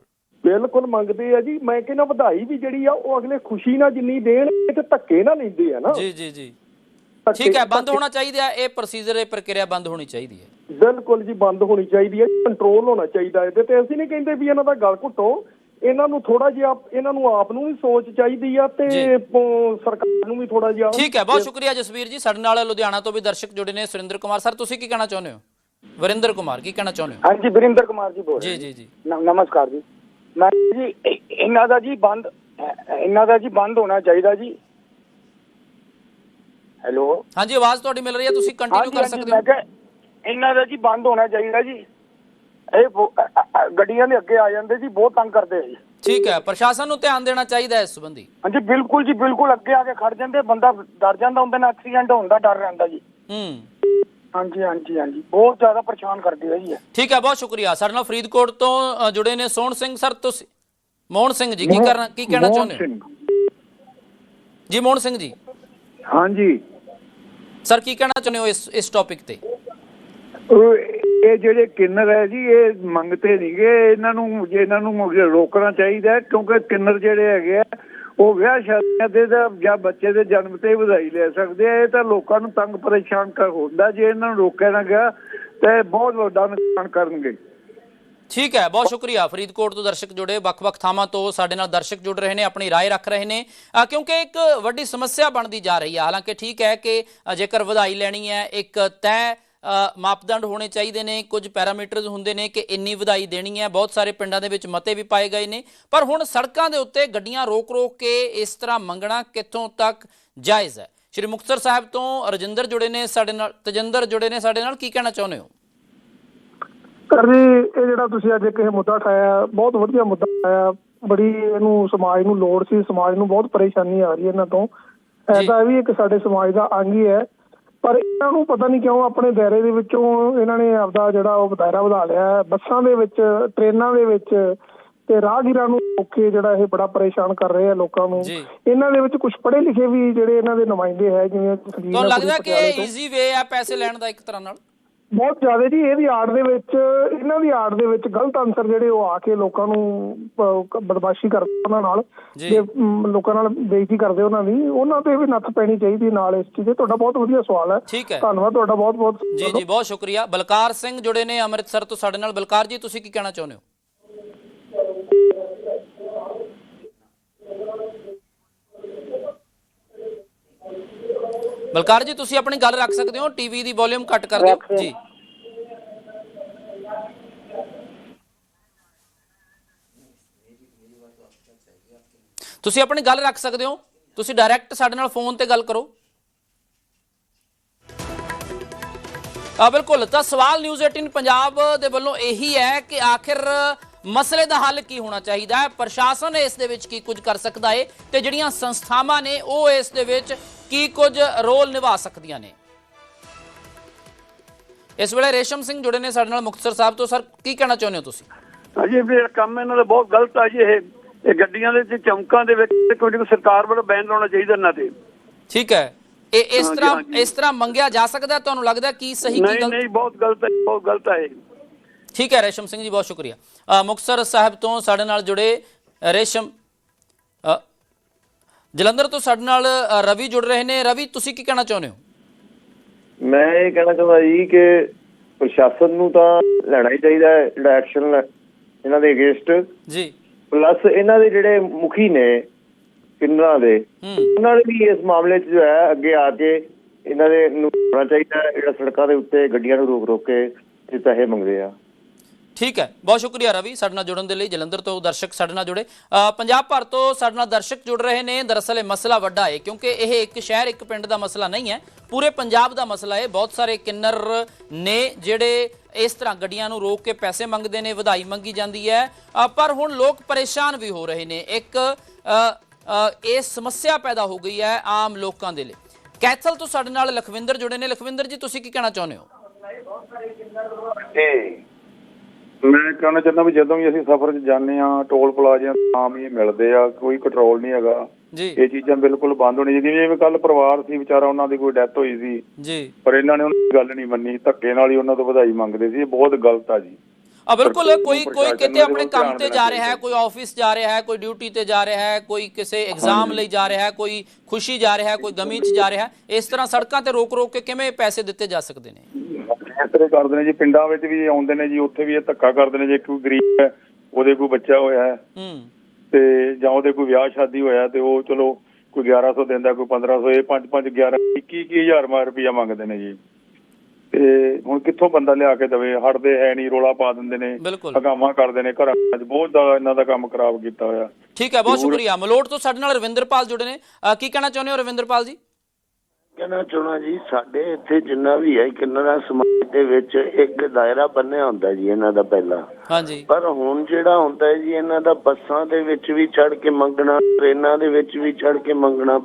Speaker 6: ਬਿਲਕੁਲ ਮੰਗਦੇ ਆ ਜੀ। ਮੈਂ ਕਹਿੰਦਾ ਵਧਾਈ ਵੀ ਜਿਹੜੀ ਆ ਉਹ ਅਗਲੇ ਖੁਸ਼ੀ ਨਾਲ ਜਿੰਨੀ ਦੇਣ ਤੇ ਧੱਕੇ ਨਾਲ ਲੈਂਦੇ ਆ ਨਾ।
Speaker 1: ਜੀ ਜੀ ਜੀ। ਠੀਕ ਹੈ ਬੰਦ ਹੋਣਾ ਚਾਹੀਦਾ ਇਹ ਪ੍ਰੋਸੀਜਰ ਇਹ ਪ੍ਰਕਿਰਿਆ ਬੰਦ ਹੋਣੀ ਚਾਹੀਦੀ ਹੈ।
Speaker 6: ਬਿਲਕੁਲ ਜੀ ਬੰਦ ਹੋਣੀ ਚਾਹੀਦੀ ਹੈ। ਕੰਟਰੋਲ ਹੋਣਾ ਚਾਹੀਦਾ ਇਹਦੇ ਤੇ ਅਸੀਂ ਨਹੀਂ ਕਹਿੰਦੇ ਵੀ ਇਹਨਾਂ ਦਾ ਗਲ ਘੁੱਟੋ। ਇਹਨਾਂ ਨੂੰ ਥੋੜਾ ਜਿਹਾ ਇਹਨਾਂ ਨੂੰ ਆਪ ਨੂੰ ਵੀ ਸੋਚ ਚਾਹੀਦੀ ਆ ਤੇ ਸਰਕਾਰ ਨੂੰ ਵੀ ਥੋੜਾ ਜਿਹਾ
Speaker 1: ਠੀਕ ਹੈ ਬਹੁਤ ਸ਼ੁਕਰੀਆ ਜਸਵੀਰ ਜੀ। ਸਾਡੇ ਨਾਲ ਲੁਧਿਆਣਾ ਤੋਂ ਵੀ ਦਰਸ਼ਕ ਜੁੜੇ ਨੇ ਸੁਰਿੰਦਰ ਕੁਮਾਰ। ਸਰ ਤੁਸੀਂ ਕੀ ਕਹਿਣਾ ਚਾਹੁੰਦੇ ਹੋ? ਵਰਿੰਦਰ ਕੁਮਾਰ ਕੀ ਕਹਿਣਾ ਚਾਹੁੰਦੇ ਹੋ?
Speaker 7: ਹਾਂਜੀ ਵਰਿੰਦਰ ਕੁਮਾਰ ਜੀ ਬੋਲ
Speaker 1: ਜੀ ਜੀ ਜੀ।
Speaker 7: ਨਮਸਕਾਰ ਜੀ। ਮੈਂ ਜੀ ਇਹਨਾਂ ਦਾ ਜੀ ਬੰਦ ਇਹਨਾਂ ਦਾ ਜੀ ਬੰਦ ਹੋਣਾ ਚਾਹੀਦਾ ਜੀ। ਹੈਲੋ?
Speaker 1: ਹਾਂਜੀ ਆਵਾਜ਼ ਤੁਹਾਡੀ ਮਿਲ ਰਹੀ ਹੈ ਤੁਸੀਂ ਕੰਟੀਨਿਊ ਕਰ ਸਕਦੇ
Speaker 7: ਮੈਂ
Speaker 1: ਹੋ
Speaker 7: ਕਿਹਾ ਇਹਨਾਂ ਦਾ ਜੀ ਬੰਦ ਹੋਣਾ ਚਾਹੀਦਾ ਜੀ। ਇਹ ਗੱਡੀਆਂ ਦੇ ਅੱਗੇ ਆ ਜਾਂਦੇ ਜੀ ਬਹੁਤ ਤੰਗ ਕਰਦੇ ਆ ਜੀ।
Speaker 1: ਠੀਕ ਹੈ ਪ੍ਰਸ਼ਾਸਨ ਨੂੰ ਧਿਆਨ ਦੇਣਾ ਚਾਹੀਦਾ ਹੈ ਇਸ ਸੰਬੰਧੀ।
Speaker 7: ਹਾਂਜੀ ਬਿਲਕੁਲ ਜੀ ਬਿਲਕੁਲ ਅੱਗੇ ਆ ਕੇ ਖੜ ਜਾਂਦੇ ਬੰਦਾ ਡਰ ਜਾਂਦਾ ਉਹਦੇ ਨਾਲ ਐਕਸੀਡੈਂਟ ਹੋਣ ਦਾ ਡਰ ਰਹਿੰਦਾ ਜੀ।
Speaker 1: ਹੂੰ।
Speaker 7: ਹਾਂਜੀ ਹਾਂਜੀ ਹਾਂਜੀ ਬਹੁਤ ਜ਼ਿਆਦਾ ਪਰੇਸ਼ਾਨ ਕਰਦੇ ਜੀ ਇਹ।
Speaker 1: ਠੀਕ ਹੈ ਬਹੁਤ ਸ਼ੁਕਰੀਆ। ਸਾਡੇ ਨਾਲ ਫਰੀਦਕੋਟ ਤੋਂ ਜੁੜੇ ਨੇ ਸੋਹਣ ਸਿੰਘ ਸਰ ਤੁਸੀਂ ਮੋਹਨ ਸਿੰਘ ਜੀ ਕੀ ਕਰਨਾ ਕੀ ਕਹਿਣਾ ਚਾਹੁੰਦੇ ਹੋ? ਜੀ ਮੋਹਨ ਸਿੰਘ ਜੀ।
Speaker 8: ਹਾਂਜੀ।
Speaker 1: ਸਰ ਕੀ ਕਹਿਣਾ ਚਾਹੁੰਦੇ ਹੋ ਇਸ ਇਸ ਟੌਪਿਕ ਤੇ?
Speaker 8: ਇਹ ਜਿਹੜੇ ਕਿੰਨਰ ਹੈ ਜੀ ਇਹ ਮੰਗਤੇ ਨਹੀਂਗੇ ਇਹਨਾਂ ਨੂੰ ਜੇ ਇਹਨਾਂ ਨੂੰ ਰੋਕਣਾ ਚਾਹੀਦਾ ਹੈ, ਕਿਉਂਕਿ ਕਿੰਨਰ ਜਿਹੜੇ ਹੈਗੇ ਆ ਉਹ ਵਿਆਹ ਸ਼ਾਦੀਆਂ ਤੇ ਤਾਂ ਜਾਂ ਬੱਚੇ ਦੇ ਜਨਮ ਤੇ ਵਧਾਈ ਲੈ ਸਕਦੇ ਆ ਇਹ ਤਾਂ ਲੋਕਾਂ ਨੂੰ ਤੰਗ ਪਰੇਸ਼ਾਨ ਕਰ ਹੁੰਦਾ ਜੇ ਇਹਨਾਂ ਨੂੰ ਰੋਕਿਆ ਨਾ ਗਿਆ ਤੇ ਬਹੁਤ ਵੱਡਾ ਨੁਕਸਾਨ ਕਰਨਗੇ
Speaker 1: ਠੀਕ ਹੈ ਬਹੁਤ ਸ਼ੁਕਰੀਆ ਫਰੀਦਕੋਟ ਤੋਂ ਦਰਸ਼ਕ ਜੁੜੇ ਵੱਖ-ਵੱਖ ਥਾਵਾਂ ਤੋਂ ਸਾਡੇ ਨਾਲ ਦਰਸ਼ਕ ਜੁੜ ਰਹੇ ਨੇ ਆਪਣੀ رائے ਰੱਖ ਰਹੇ ਨੇ ਅ, ਕਿਉਂਕਿ ਇੱਕ ਵੱਡੀ ਸਮੱਸਿਆ ਬਣਦੀ ਜਾ ਰਹੀ ਹੈ ਹਾਲਾਂਕਿ ਠੀਕ ਹੈ ਕਿ ਅ, ਜੇਕਰ ਵਧਾਈ ਲੈਣੀ ਹੈ ਇੱਕ ਤੈਅ ਅ, ਮਾਪਦੰਡ ਹੋਣੇ ਚਾਹੀਦੇ ਨੇ। ਕੁਝ ਪੈਰਾਮੀਟਰਸ ਹੁੰਦੇ ਨੇ ਕਿ ਇੰਨੀ ਵਧਾਈ ਦੇਣੀ ਹੈ। ਬਹੁਤ ਸਾਰੇ ਪਿੰਡਾਂ ਦੇ ਵਿੱਚ ਮਤੇ ਵੀ ਪਾਏ ਗਏ ਨੇ। ਪਰ ਹੁਣ ਸੜਕਾਂ ਦੇ ਉੱਤੇ ਗੱਡੀਆਂ ਰੋਕ-ਰੋਕ ਕੇ ਇਸ ਤਰ੍ਹਾਂ ਮੰਗਣਾ ਕਿੱਥੋਂ ਤੱਕ ਜਾਇਜ਼ ਹੈ? ਸ਼੍ਰੀ ਮੁਕਤਸਰ ਸਾਹਿਬ ਤੋਂ ਰਜਿੰਦਰ ਜੁੜੇ ਨੇ ਸਾਡੇ ਨਾਲ। ਤਜਿੰਦਰ ਜੁੜੇ ਨੇ ਸਾਡੇ ਨਾਲ। ਕੀ ਕਹਿਣਾ ਚਾਹੁੰਦੇ ਹੋ?
Speaker 6: ਜੀ ਇਹ ਜਿਹੜਾ ਤੁਸੀਂ ਅੱਜ ਇੱਕ ਇਹ ਮੁੱਦਾ ਉਠਾਇਆ ਬਹੁਤ ਵਧੀਆ ਮੁੱਦਾ ਉਠਾਇਆ। ਬੜੀ ਇਹਨੂੰ ਸਮਾਜ ਨੂੰ ਲੋੜ ਸੀ। ਸਮਾਜ ਨੂੰ ਬਹੁਤ ਪਰੇਸ਼ਾਨੀ ਆ ਰਹੀ ਹੈ ਇਹਨਾਂ ਤੋਂ। ਐਸਾ ਵੀ ਇੱਕ ਸਾਡੇ ਸਮਾਜ ਦਾ ਅੰਗ ਹੀ ਹੈ।
Speaker 9: ਪਰ ਇਹਨਾਂ ਨੂੰ ਪਤਾ ਨਹੀਂ ਕਿਉਂ ਆਪਣੇ ਦਾਇਰੇ ਦੇ ਵਿੱਚੋਂ ਇਹਨਾਂ ਨੇ ਆਪਦਾ ਜਿਹੜਾ ਉਹ ਦਾਇਰਾ ਵਧਾ ਲਿਆ ਹੈ। ਬੱਸਾਂ ਦੇ ਵਿੱਚ ਟ੍ਰੇਨਾਂ ਦੇ ਵਿੱਚ ਤੇ ਰਾਹਗੀਰਾਂ ਨੂੰ ਰੋਕ ਕੇ ਜਿਹੜਾ ਇਹ ਬੜਾ ਪਰੇਸ਼ਾਨ ਕਰ ਰਹੇ ਆ ਲੋਕਾਂ ਨੂੰ। ਇਹਨਾਂ ਦੇ ਵਿੱਚ ਕੁਝ ਪੜ੍ਹੇ ਲਿਖੇ ਵੀ ਜਿਹੜੇ ਇਹਨਾਂ ਦੇ ਨੁਮਾਇੰਦੇ ਹੈ ਜਿਵੇਂ
Speaker 1: ਤੁਹਾਨੂੰ ਲੱਗਦਾ ਕਿ। ਈਜ਼ੀ ਵੇ ਆ ਪੈਸੇ ਲੈਣ ਦਾ ਇੱਕ ਤਰ੍ਹਾਂ ਨਾਲ
Speaker 9: ਬਹੁਤ ਜ਼ਿਆਦਾ ਜੀ ਇਹਦੀ ਆੜ ਦੇ ਵਿੱਚ ਇਹਨਾਂ ਦੀ ਆੜ ਦੇ ਵਿੱਚ ਗਲਤ ਅਨਸਰ ਜਿਹੜੇ ਉਹ ਆ ਕੇ ਲੋਕਾਂ ਨੂੰ ਬਦਮਾਸ਼ੀ ਕਰਦੇ ਉਹਨਾਂ ਨਾਲ।
Speaker 1: ਜੀ।
Speaker 9: ਲੋਕਾਂ ਨਾਲ ਬੇਇੱਜ਼ਤੀ ਕਰਦੇ ਉਹਨਾਂ ਦੀ ਉਹਨਾਂ ਤੇ ਵੀ ਨੱਥ ਪੈਣੀ ਚਾਹੀਦੀ ਨਾਲ ਇਸ ਚੀਜ਼ ਦੇ ਤੁਹਾਡਾ ਬਹੁਤ ਵਧੀਆ ਸਵਾਲ ਹੈ।
Speaker 1: ਠੀਕ ਹੈ।
Speaker 9: ਧੰਨਵਾਦ ਤੁਹਾਡਾ ਬਹੁਤ ਬਹੁਤ
Speaker 1: ਜੀ ਜੀ ਬਹੁਤ ਸ਼ੁਕਰੀਆ। ਬਲਕਾਰ ਸਿੰਘ ਜੁੜੇ ਨੇ ਅੰਮ੍ਰਿਤਸਰ ਤੋਂ ਸਾਡੇ ਨਾਲ। ਬਲਕਾਰ ਜੀ ਤੁਸੀਂ ਕੀ ਕਹਿਣਾ ਚਾਹੁੰਦੇ ਹੋ? ਬਲਕਾਰ ਜੀ ਤੁਸੀਂ ਆਪਣੀ ਗੱਲ ਰੱਖ ਸਕਦੇ ਹੋ? ਟੀਵੀ ਦੀ ਵੋਲਿਊਮ ਘੱਟ ਕਰ ਦਿਓ। ਜੀ। ਤੁਸੀਂ ਆਪਣੀ ਗੱਲ ਰੱਖ ਸਕਦੇ ਹੋ? ਤੁਸੀਂ ਡਾਇਰੈਕਟ ਸਾਡੇ ਨਾਲ ਫੋਨ ਤੇ ਗੱਲ ਕਰੋ। ਆ ਬਿਲਕੁਲ ਤਾਂ ਸਵਾਲ ਨਿਊਜ਼ 18 ਪੰਜਾਬ ਦੇ ਵੱਲੋਂ ਇਹੀ ਹੈ ਕਿ ਆਖਿਰ ਮਸਲੇ ਦਾ ਹੱਲ ਕੀ ਹੋਣਾ ਚਾਹੀਦਾ ਹੈ? ਪ੍ਰਸ਼ਾਸਨ ਇਸ ਦੇ ਵਿੱਚ ਕੀ ਕੁਝ ਕਰ ਸਕਦਾ ਹੈ ਤੇ ਜਿਹੜੀਆਂ ਸੰਸਥਾਵਾਂ ਨੇ ਉਹ ਇਸ ਦੇ ਵਿੱਚ ਕੀ ਕੁਝ ਰੋਲ ਨਿਭਾ ਸਕਦੀਆਂ ਨੇ? ਇਸ ਵੇਲੇ ਰੇਸ਼ਮ ਸਿੰਘ ਜੁੜੇ ਨੇ ਸਾਡੇ ਨਾਲ ਮੁਕਤਸਰ ਸਾਹਿਬ ਤੋਂ। ਸਰ ਕੀ ਕਹਿਣਾ ਚਾਹੁੰਦੇ ਹੋ ਤੁਸੀਂ?
Speaker 10: ਵੀ ਇਹ ਕੰਮ ਇਹਨਾਂ ਦਾ ਬਹੁਤ ਗਲਤ ਆ ਜੀ। ਇਹ ਇਹ ਗੱਡੀਆਂ ਦੇ ਚੌਂਕਾਂ ਦੇ ਵਿੱਚ ਕੋਈ ਨਾ ਸਰਕਾਰ ਵੱਲੋਂ ਬੈਨ ਲਾਉਣਾ ਚਾਹੀਦਾ ਇਹਨਾਂ ਤੇ।
Speaker 1: ਠੀਕ ਹੈ। ਇਹ ਇਸ
Speaker 10: ਹਾਂਜੀ,
Speaker 1: ਤਰ੍ਹਾਂ
Speaker 10: ਹਾਂਜੀ।
Speaker 1: ਇਸ ਤਰ੍ਹਾਂ ਮੰਗਿਆ ਜਾ ਸਕਦਾ? ਤੁਹਾਨੂੰ ਲੱਗਦਾ ਕੀ ਸਹੀ ਕੀ
Speaker 10: ਨਹੀਂ
Speaker 1: ਗਲਤ
Speaker 10: ਨਹੀਂ ਬਹੁਤ ਗਲਤ ਹੈ ਬਹੁਤ ਗਲਤ ਹੈ
Speaker 1: ਠੀਕ ਹੈ ਰੇਸ਼ਮ ਸਿੰਘ ਜੀ ਬਹੁਤ ਸ਼ੁਕਰੀਆ। ਅ, ਮੁਕਤਸਰ ਸਾਹਿਬ ਤੋਂ ਸਾਡੇ ਨਾਲ ਜੁੜੇ ਰੇਸ਼ਮ ਜਲੰਧਰ ਤੋਂ ਸਾਡੇ ਨਾਲ ਰਵੀ ਜੁੜ ਰਹੇ ਨੇ। ਰਵੀ ਤੁਸੀਂ ਕੀ ਕਹਿਣਾ ਚਾਹੁੰਦੇ ਹੋ?
Speaker 11: ਮੈਂ ਇਹ ਕਹਿਣਾ ਚਾਹੁੰਦਾ ਜੀ ਕਿ ਪ੍ਰਸ਼ਾਸਨ ਨੂੰ ਤਾਂ ਲੈਣਾ ਹੀ ਚਾਹੀਦਾ ਹੈ ਜਿਹੜਾ ਐਕਸ਼ਨ ਇਹਨਾਂ ਦੇ ਅਗੇਂਸਟ
Speaker 1: ਜੀ।
Speaker 11: ਪਲੱਸ ਇਹਨਾਂ ਦੇ ਜਿਹੜੇ ਮੁਖੀ ਨੇ ਕਿੰਨਰਾਂ ਦੇ ਉਹਨਾਂ ਨੇ ਵੀ ਇਸ ਮਾਮਲੇ 'ਚ ਜੋ ਹੈ ਅੱਗੇ ਆ ਕੇ ਇਹਨਾਂ ਦੇ ਨੂੰ ਹੋਣਾ ਚਾਹੀਦਾ ਜਿਹੜਾ ਸੜਕਾਂ ਦੇ ਉੱਤੇ ਗੱਡੀਆਂ ਨੂੰ ਰੋਕ ਰੋਕ ਕੇ ਪੈਸੇ ਮੰਗਦੇ ਆ।
Speaker 1: ਠੀਕ ਹੈ। ਬਹੁਤ ਸ਼ੁਕਰੀਆ ਰਵੀ ਸਾਡੇ ਨਾਲ ਜੁੜਨ ਦੇ ਲਈ। ਜਲੰਧਰ ਤੋਂ ਦਰਸ਼ਕ ਸਾਡੇ ਨਾਲ ਜੁੜੇ। ਪੰਜਾਬ ਭਰ ਤੋਂ ਸਾਡੇ ਨਾਲ ਦਰਸ਼ਕ ਜੁੜ ਰਹੇ ਨੇ। ਦਰਅਸਲ ਇਹ ਮਸਲਾ ਵੱਡਾ ਹੈ ਕਿਉਂਕਿ ਇਹ ਇੱਕ ਸ਼ਹਿਰ, ਇੱਕ ਪਿੰਡ ਦਾ ਮਸਲਾ ਨਹੀਂ ਹੈ। ਪੂਰੇ ਪੰਜਾਬ ਦਾ ਮਸਲਾ ਹੈ ਬਹੁਤ ਸਾਰੇ ਕਿੰਨਰ ਨੇ ਜਿਹੜੇ ਇਸ ਤਰ੍ਹਾਂ ਗੱਡੀਆਂ ਨੂੰ ਰੋਕ ਕੇ ਪੈਸੇ ਮੰਗਦੇ ਨੇ, ਵਧਾਈ ਮੰਗੀ ਜਾਂਦੀ ਹੈ। ਪਰ ਹੁਣ ਲੋਕ ਪਰੇਸ਼ਾਨ ਵੀ ਹੋ ਰਹੇ ਨੇ। ਇੱਕ ਇਹ ਸਮੱਸਿਆ ਪੈਦਾ ਹੋ ਗਈ ਹੈ ਆਮ ਲੋਕਾਂ ਦੇ ਲਈ। ਕੈਥਲ ਤੋਂ ਸਾਡੇ ਨਾਲ ਲਖਵਿੰਦਰ ਜੁੜੇ ਨੇ। ਲਖਵਿੰਦਰ ਜੀ, ਤੁਸੀਂ ਕੀ ਕਹਿਣਾ ਚਾਹੁੰਦੇ ਹੋ?
Speaker 12: ਮੈਂ ਕਹਿਣਾ ਚਾਹੁੰਦਾ ਵੀ ਜਦੋਂ ਵੀ ਅਸੀਂ ਸਫ਼ਰ 'ਚ ਜਾਂਦੇ ਆ ਟੋਲ ਪਲਾਜ਼ਿਆਂ ਤੇ ਆਮ ਹੀ ਮਿਲਦੇ ਆ ਕੋਈ ਕੰਟਰੋਲ ਨਹੀਂ ਹੈਗਾ।
Speaker 1: ਜੀ।
Speaker 12: ਇਹ ਚੀਜ਼ਾਂ ਬਿਲਕੁਲ ਬੰਦ ਹੋਣੀ ਚਾਹੀਦੀਆਂ। ਜਿਵੇਂ ਕੱਲ ਪਰਿਵਾਰ ਸੀ ਵਿਚਾਰਾ ਉਹਨਾਂ ਦੀ ਕੋਈ ਡੈਥ ਹੋਈ ਸੀ।
Speaker 1: ਜੀ।
Speaker 12: ਪਰ ਇਹਨਾਂ ਨੇ ਉਹਨਾਂ ਦੀ ਗੱਲ ਨਹੀਂ ਮੰਨੀ। ਧੱਕੇ ਨਾਲ ਹੀ ਉਹਨਾਂ ਤੋਂ ਵਧਾਈ ਮੰਗਦੇ ਸੀ। ਇਹ ਬਹੁਤ ਗਲਤ ਆ ਜੀ।
Speaker 1: ਆ ਬਿਲਕੁਲ ਕੋਈ ਕੋਈ ਕਿਤੇ ਆਪਣੇ ਕੰਮ ਤੇ ਜਾ ਰਿਹਾ ਹੈ। ਕੋਈ ਆਫਿਸ ਜਾ ਰਿਹਾ ਹੈ ਕੋਈ ਡਿਊਟੀ ਤੇ ਜਾ ਰਿਹਾ ਹੈ ਕੋਈ ਕਿਸੇ ਐਗਜ਼ਾਮ ਲਈ ਜਾ ਰਿਹਾ ਹੈ ਕੋਈ ਖੁਸ਼ੀ ਜਾ ਰਿਹਾ ਹੈ ਕੋਈ ਗਮੀ 'ਚ ਜਾ ਰਿਹਾ ਹੈ ਇਸ ਤਰ੍ਹਾਂ ਸੜਕਾਂ ਤੇ ਰੋਕ ਰੋਕ ਕੇ ਕਿਵੇਂ ਪੈਸੇ ਦਿੱਤੇ ਜਾ ਸਕਦੇ ਨੇ?
Speaker 12: ਇਸ ਤਰ੍ਹਾਂ ਕਰਦੇ ਨੇ ਜੀ ਪਿੰਡਾਂ ਵਿੱਚ ਵੀ ਆਉਂਦੇ ਨੇ ਜੀ ਉੱਥੇ ਵੀ ਇਹ ਧੱਕਾ ਕਰਦੇ ਨੇ ਜੇ ਕੋਈ ਗਰੀਬ ਹੈ ਉਹਦੇ ਕੋਈ ਬੱਚਾ ਹੋਇਆ ਹੈ।
Speaker 1: ਹੂੰ।
Speaker 12: ਤੇ ਜਾਂ ਉਹਦੇ ਕੋਈ ਵਿਆਹ ਸ਼ਾਦੀ ਹੋਇਆ ਤੇ ਉਹ ਚਲੋ ਕੋਈ 1100 ਦਿੰਦਾ ਕੋਈ 1500 ਇਹ 5 5 11 21 ਹਜ਼ਾਰ ਰੁਪਇਆ ਮੰਗਦੇ ਨੇ ਜੀ। ਤੇ ਹੁਣ ਕਿੱਥੋਂ ਬੰਦਾ ਲਿਆ ਕੇ ਦਵੇ? ਹਟਦੇ ਹੈ ਨਹੀਂ ਰੋਲਾ ਪਾ ਦਿੰਦੇ ਨੇ ਹਗਾਮਾ ਕਰਦੇ ਨੇ ਘਰਾਂ 'ਚ ਬਹੁਤ ਜ਼ਿਆਦਾ ਇਹਨਾਂ ਦਾ ਕੰਮ ਖਰਾਬ ਕੀਤਾ ਹੋਇਆ।
Speaker 1: ਠੀਕ ਹੈ ਬਹੁਤ ਸ਼ੁਕਰੀਆ। ਮਲੋਟ ਤੋਂ ਸਾਡੇ ਨਾਲ ਰਵਿੰਦਰਪਾਲ ਜੁੜੇ ਨੇ। ਕੀ ਕਹਿਣਾ ਚਾਹੁੰਦੇ ਹੋ ਰਵਿੰਦਰਪਾਲ ਜੀ?
Speaker 13: ਕਹਿਣਾ ਚਾਹਣਾ ਜੀ ਸਾਡੇ ਇੱਥੇ ਜਿੰਨਾ ਵੀ ਹੈ ਕਿੰਨਰਾ ਸਮਾਜ ਦੇ ਵਿੱਚ ਇੱਕ ਦਾਇਰਾ ਬੰਨਿਆ ਹੁੰਦਾ ਜੀ ਇਹਨਾਂ ਦਾ ਪਹਿਲਾਂ।
Speaker 1: ਹਾਂਜੀ।
Speaker 13: ਪਰ ਹੁਣ ਜਿਹੜਾ ਹੁੰਦਾ ਹੈ ਜੀ ਇਹਨਾਂ ਦਾ ਬੱਸਾਂ ਦੇ ਵਿੱਚ ਵੀ ਚੜ ਕੇ ਮੰਗਣਾ ਟ੍ਰੇਨਾਂ ਦੇ ਵਿੱਚ ਵੀ ਚੜ ਕੇ ਮੰਗਣਾ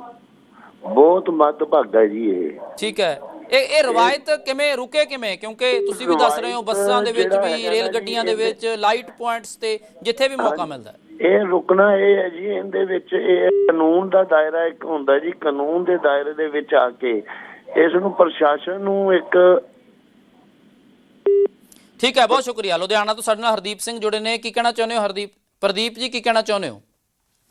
Speaker 13: ਬਹੁਤ ਮੱਧ ਭਾਗਾ ਜੀ ਇਹ।
Speaker 1: ਠੀਕ ਹੈ। ਇਹ ਇਹ ਰਵਾਇਤ ਕਿਵੇਂ ਰੁਕੇ ਕਿਵੇਂ? ਕਿਉਂਕਿ ਤੁਸੀਂ ਵੀ ਦੱਸ ਰਹੇ ਹੋ ਬੱਸਾਂ ਦੇ ਵਿੱਚ ਵੀ ਰੇਲ ਗੱਡੀਆਂ ਦੇ ਵਿੱਚ ਲਾਈਟ ਪੁਆਇੰਟਸ ਤੇ ਜਿੱਥੇ ਵੀ ਮੌਕਾ ਮਿਲਦਾ ਹੈ।
Speaker 13: ਇਹ ਰੁਕਣਾ ਇਹ ਹੈ ਜੀ ਇਹਦੇ ਵਿੱਚ ਇਹ ਕਾਨੂੰਨ ਦਾ ਦਾਇਰਾ ਇੱਕ ਹੁੰਦਾ ਜੀ ਕਾਨੂੰਨ ਦੇ ਦਾਇਰੇ ਦੇ ਵਿੱਚ ਆ ਕੇ ਇਸ ਨੂੰ ਪ੍ਰਸ਼ਾਸਨ ਨੂੰ ਇੱਕ
Speaker 1: ਠੀਕ ਹੈ ਬਹੁਤ ਸ਼ੁਕਰੀਆ। ਲੁਧਿਆਣਾ ਤੋਂ ਸਾਡੇ ਨਾਲ ਹਰਦੀਪ ਸਿੰਘ ਜੁੜੇ ਨੇ। ਕੀ ਕਹਿਣਾ ਚਾਹੁੰਦੇ ਹੋ ਹਰਦੀਪ? ਪ੍ਰਦੀਪ ਜੀ ਕੀ ਕਹਿਣਾ ਚਾਹੁੰਦੇ ਹੋ?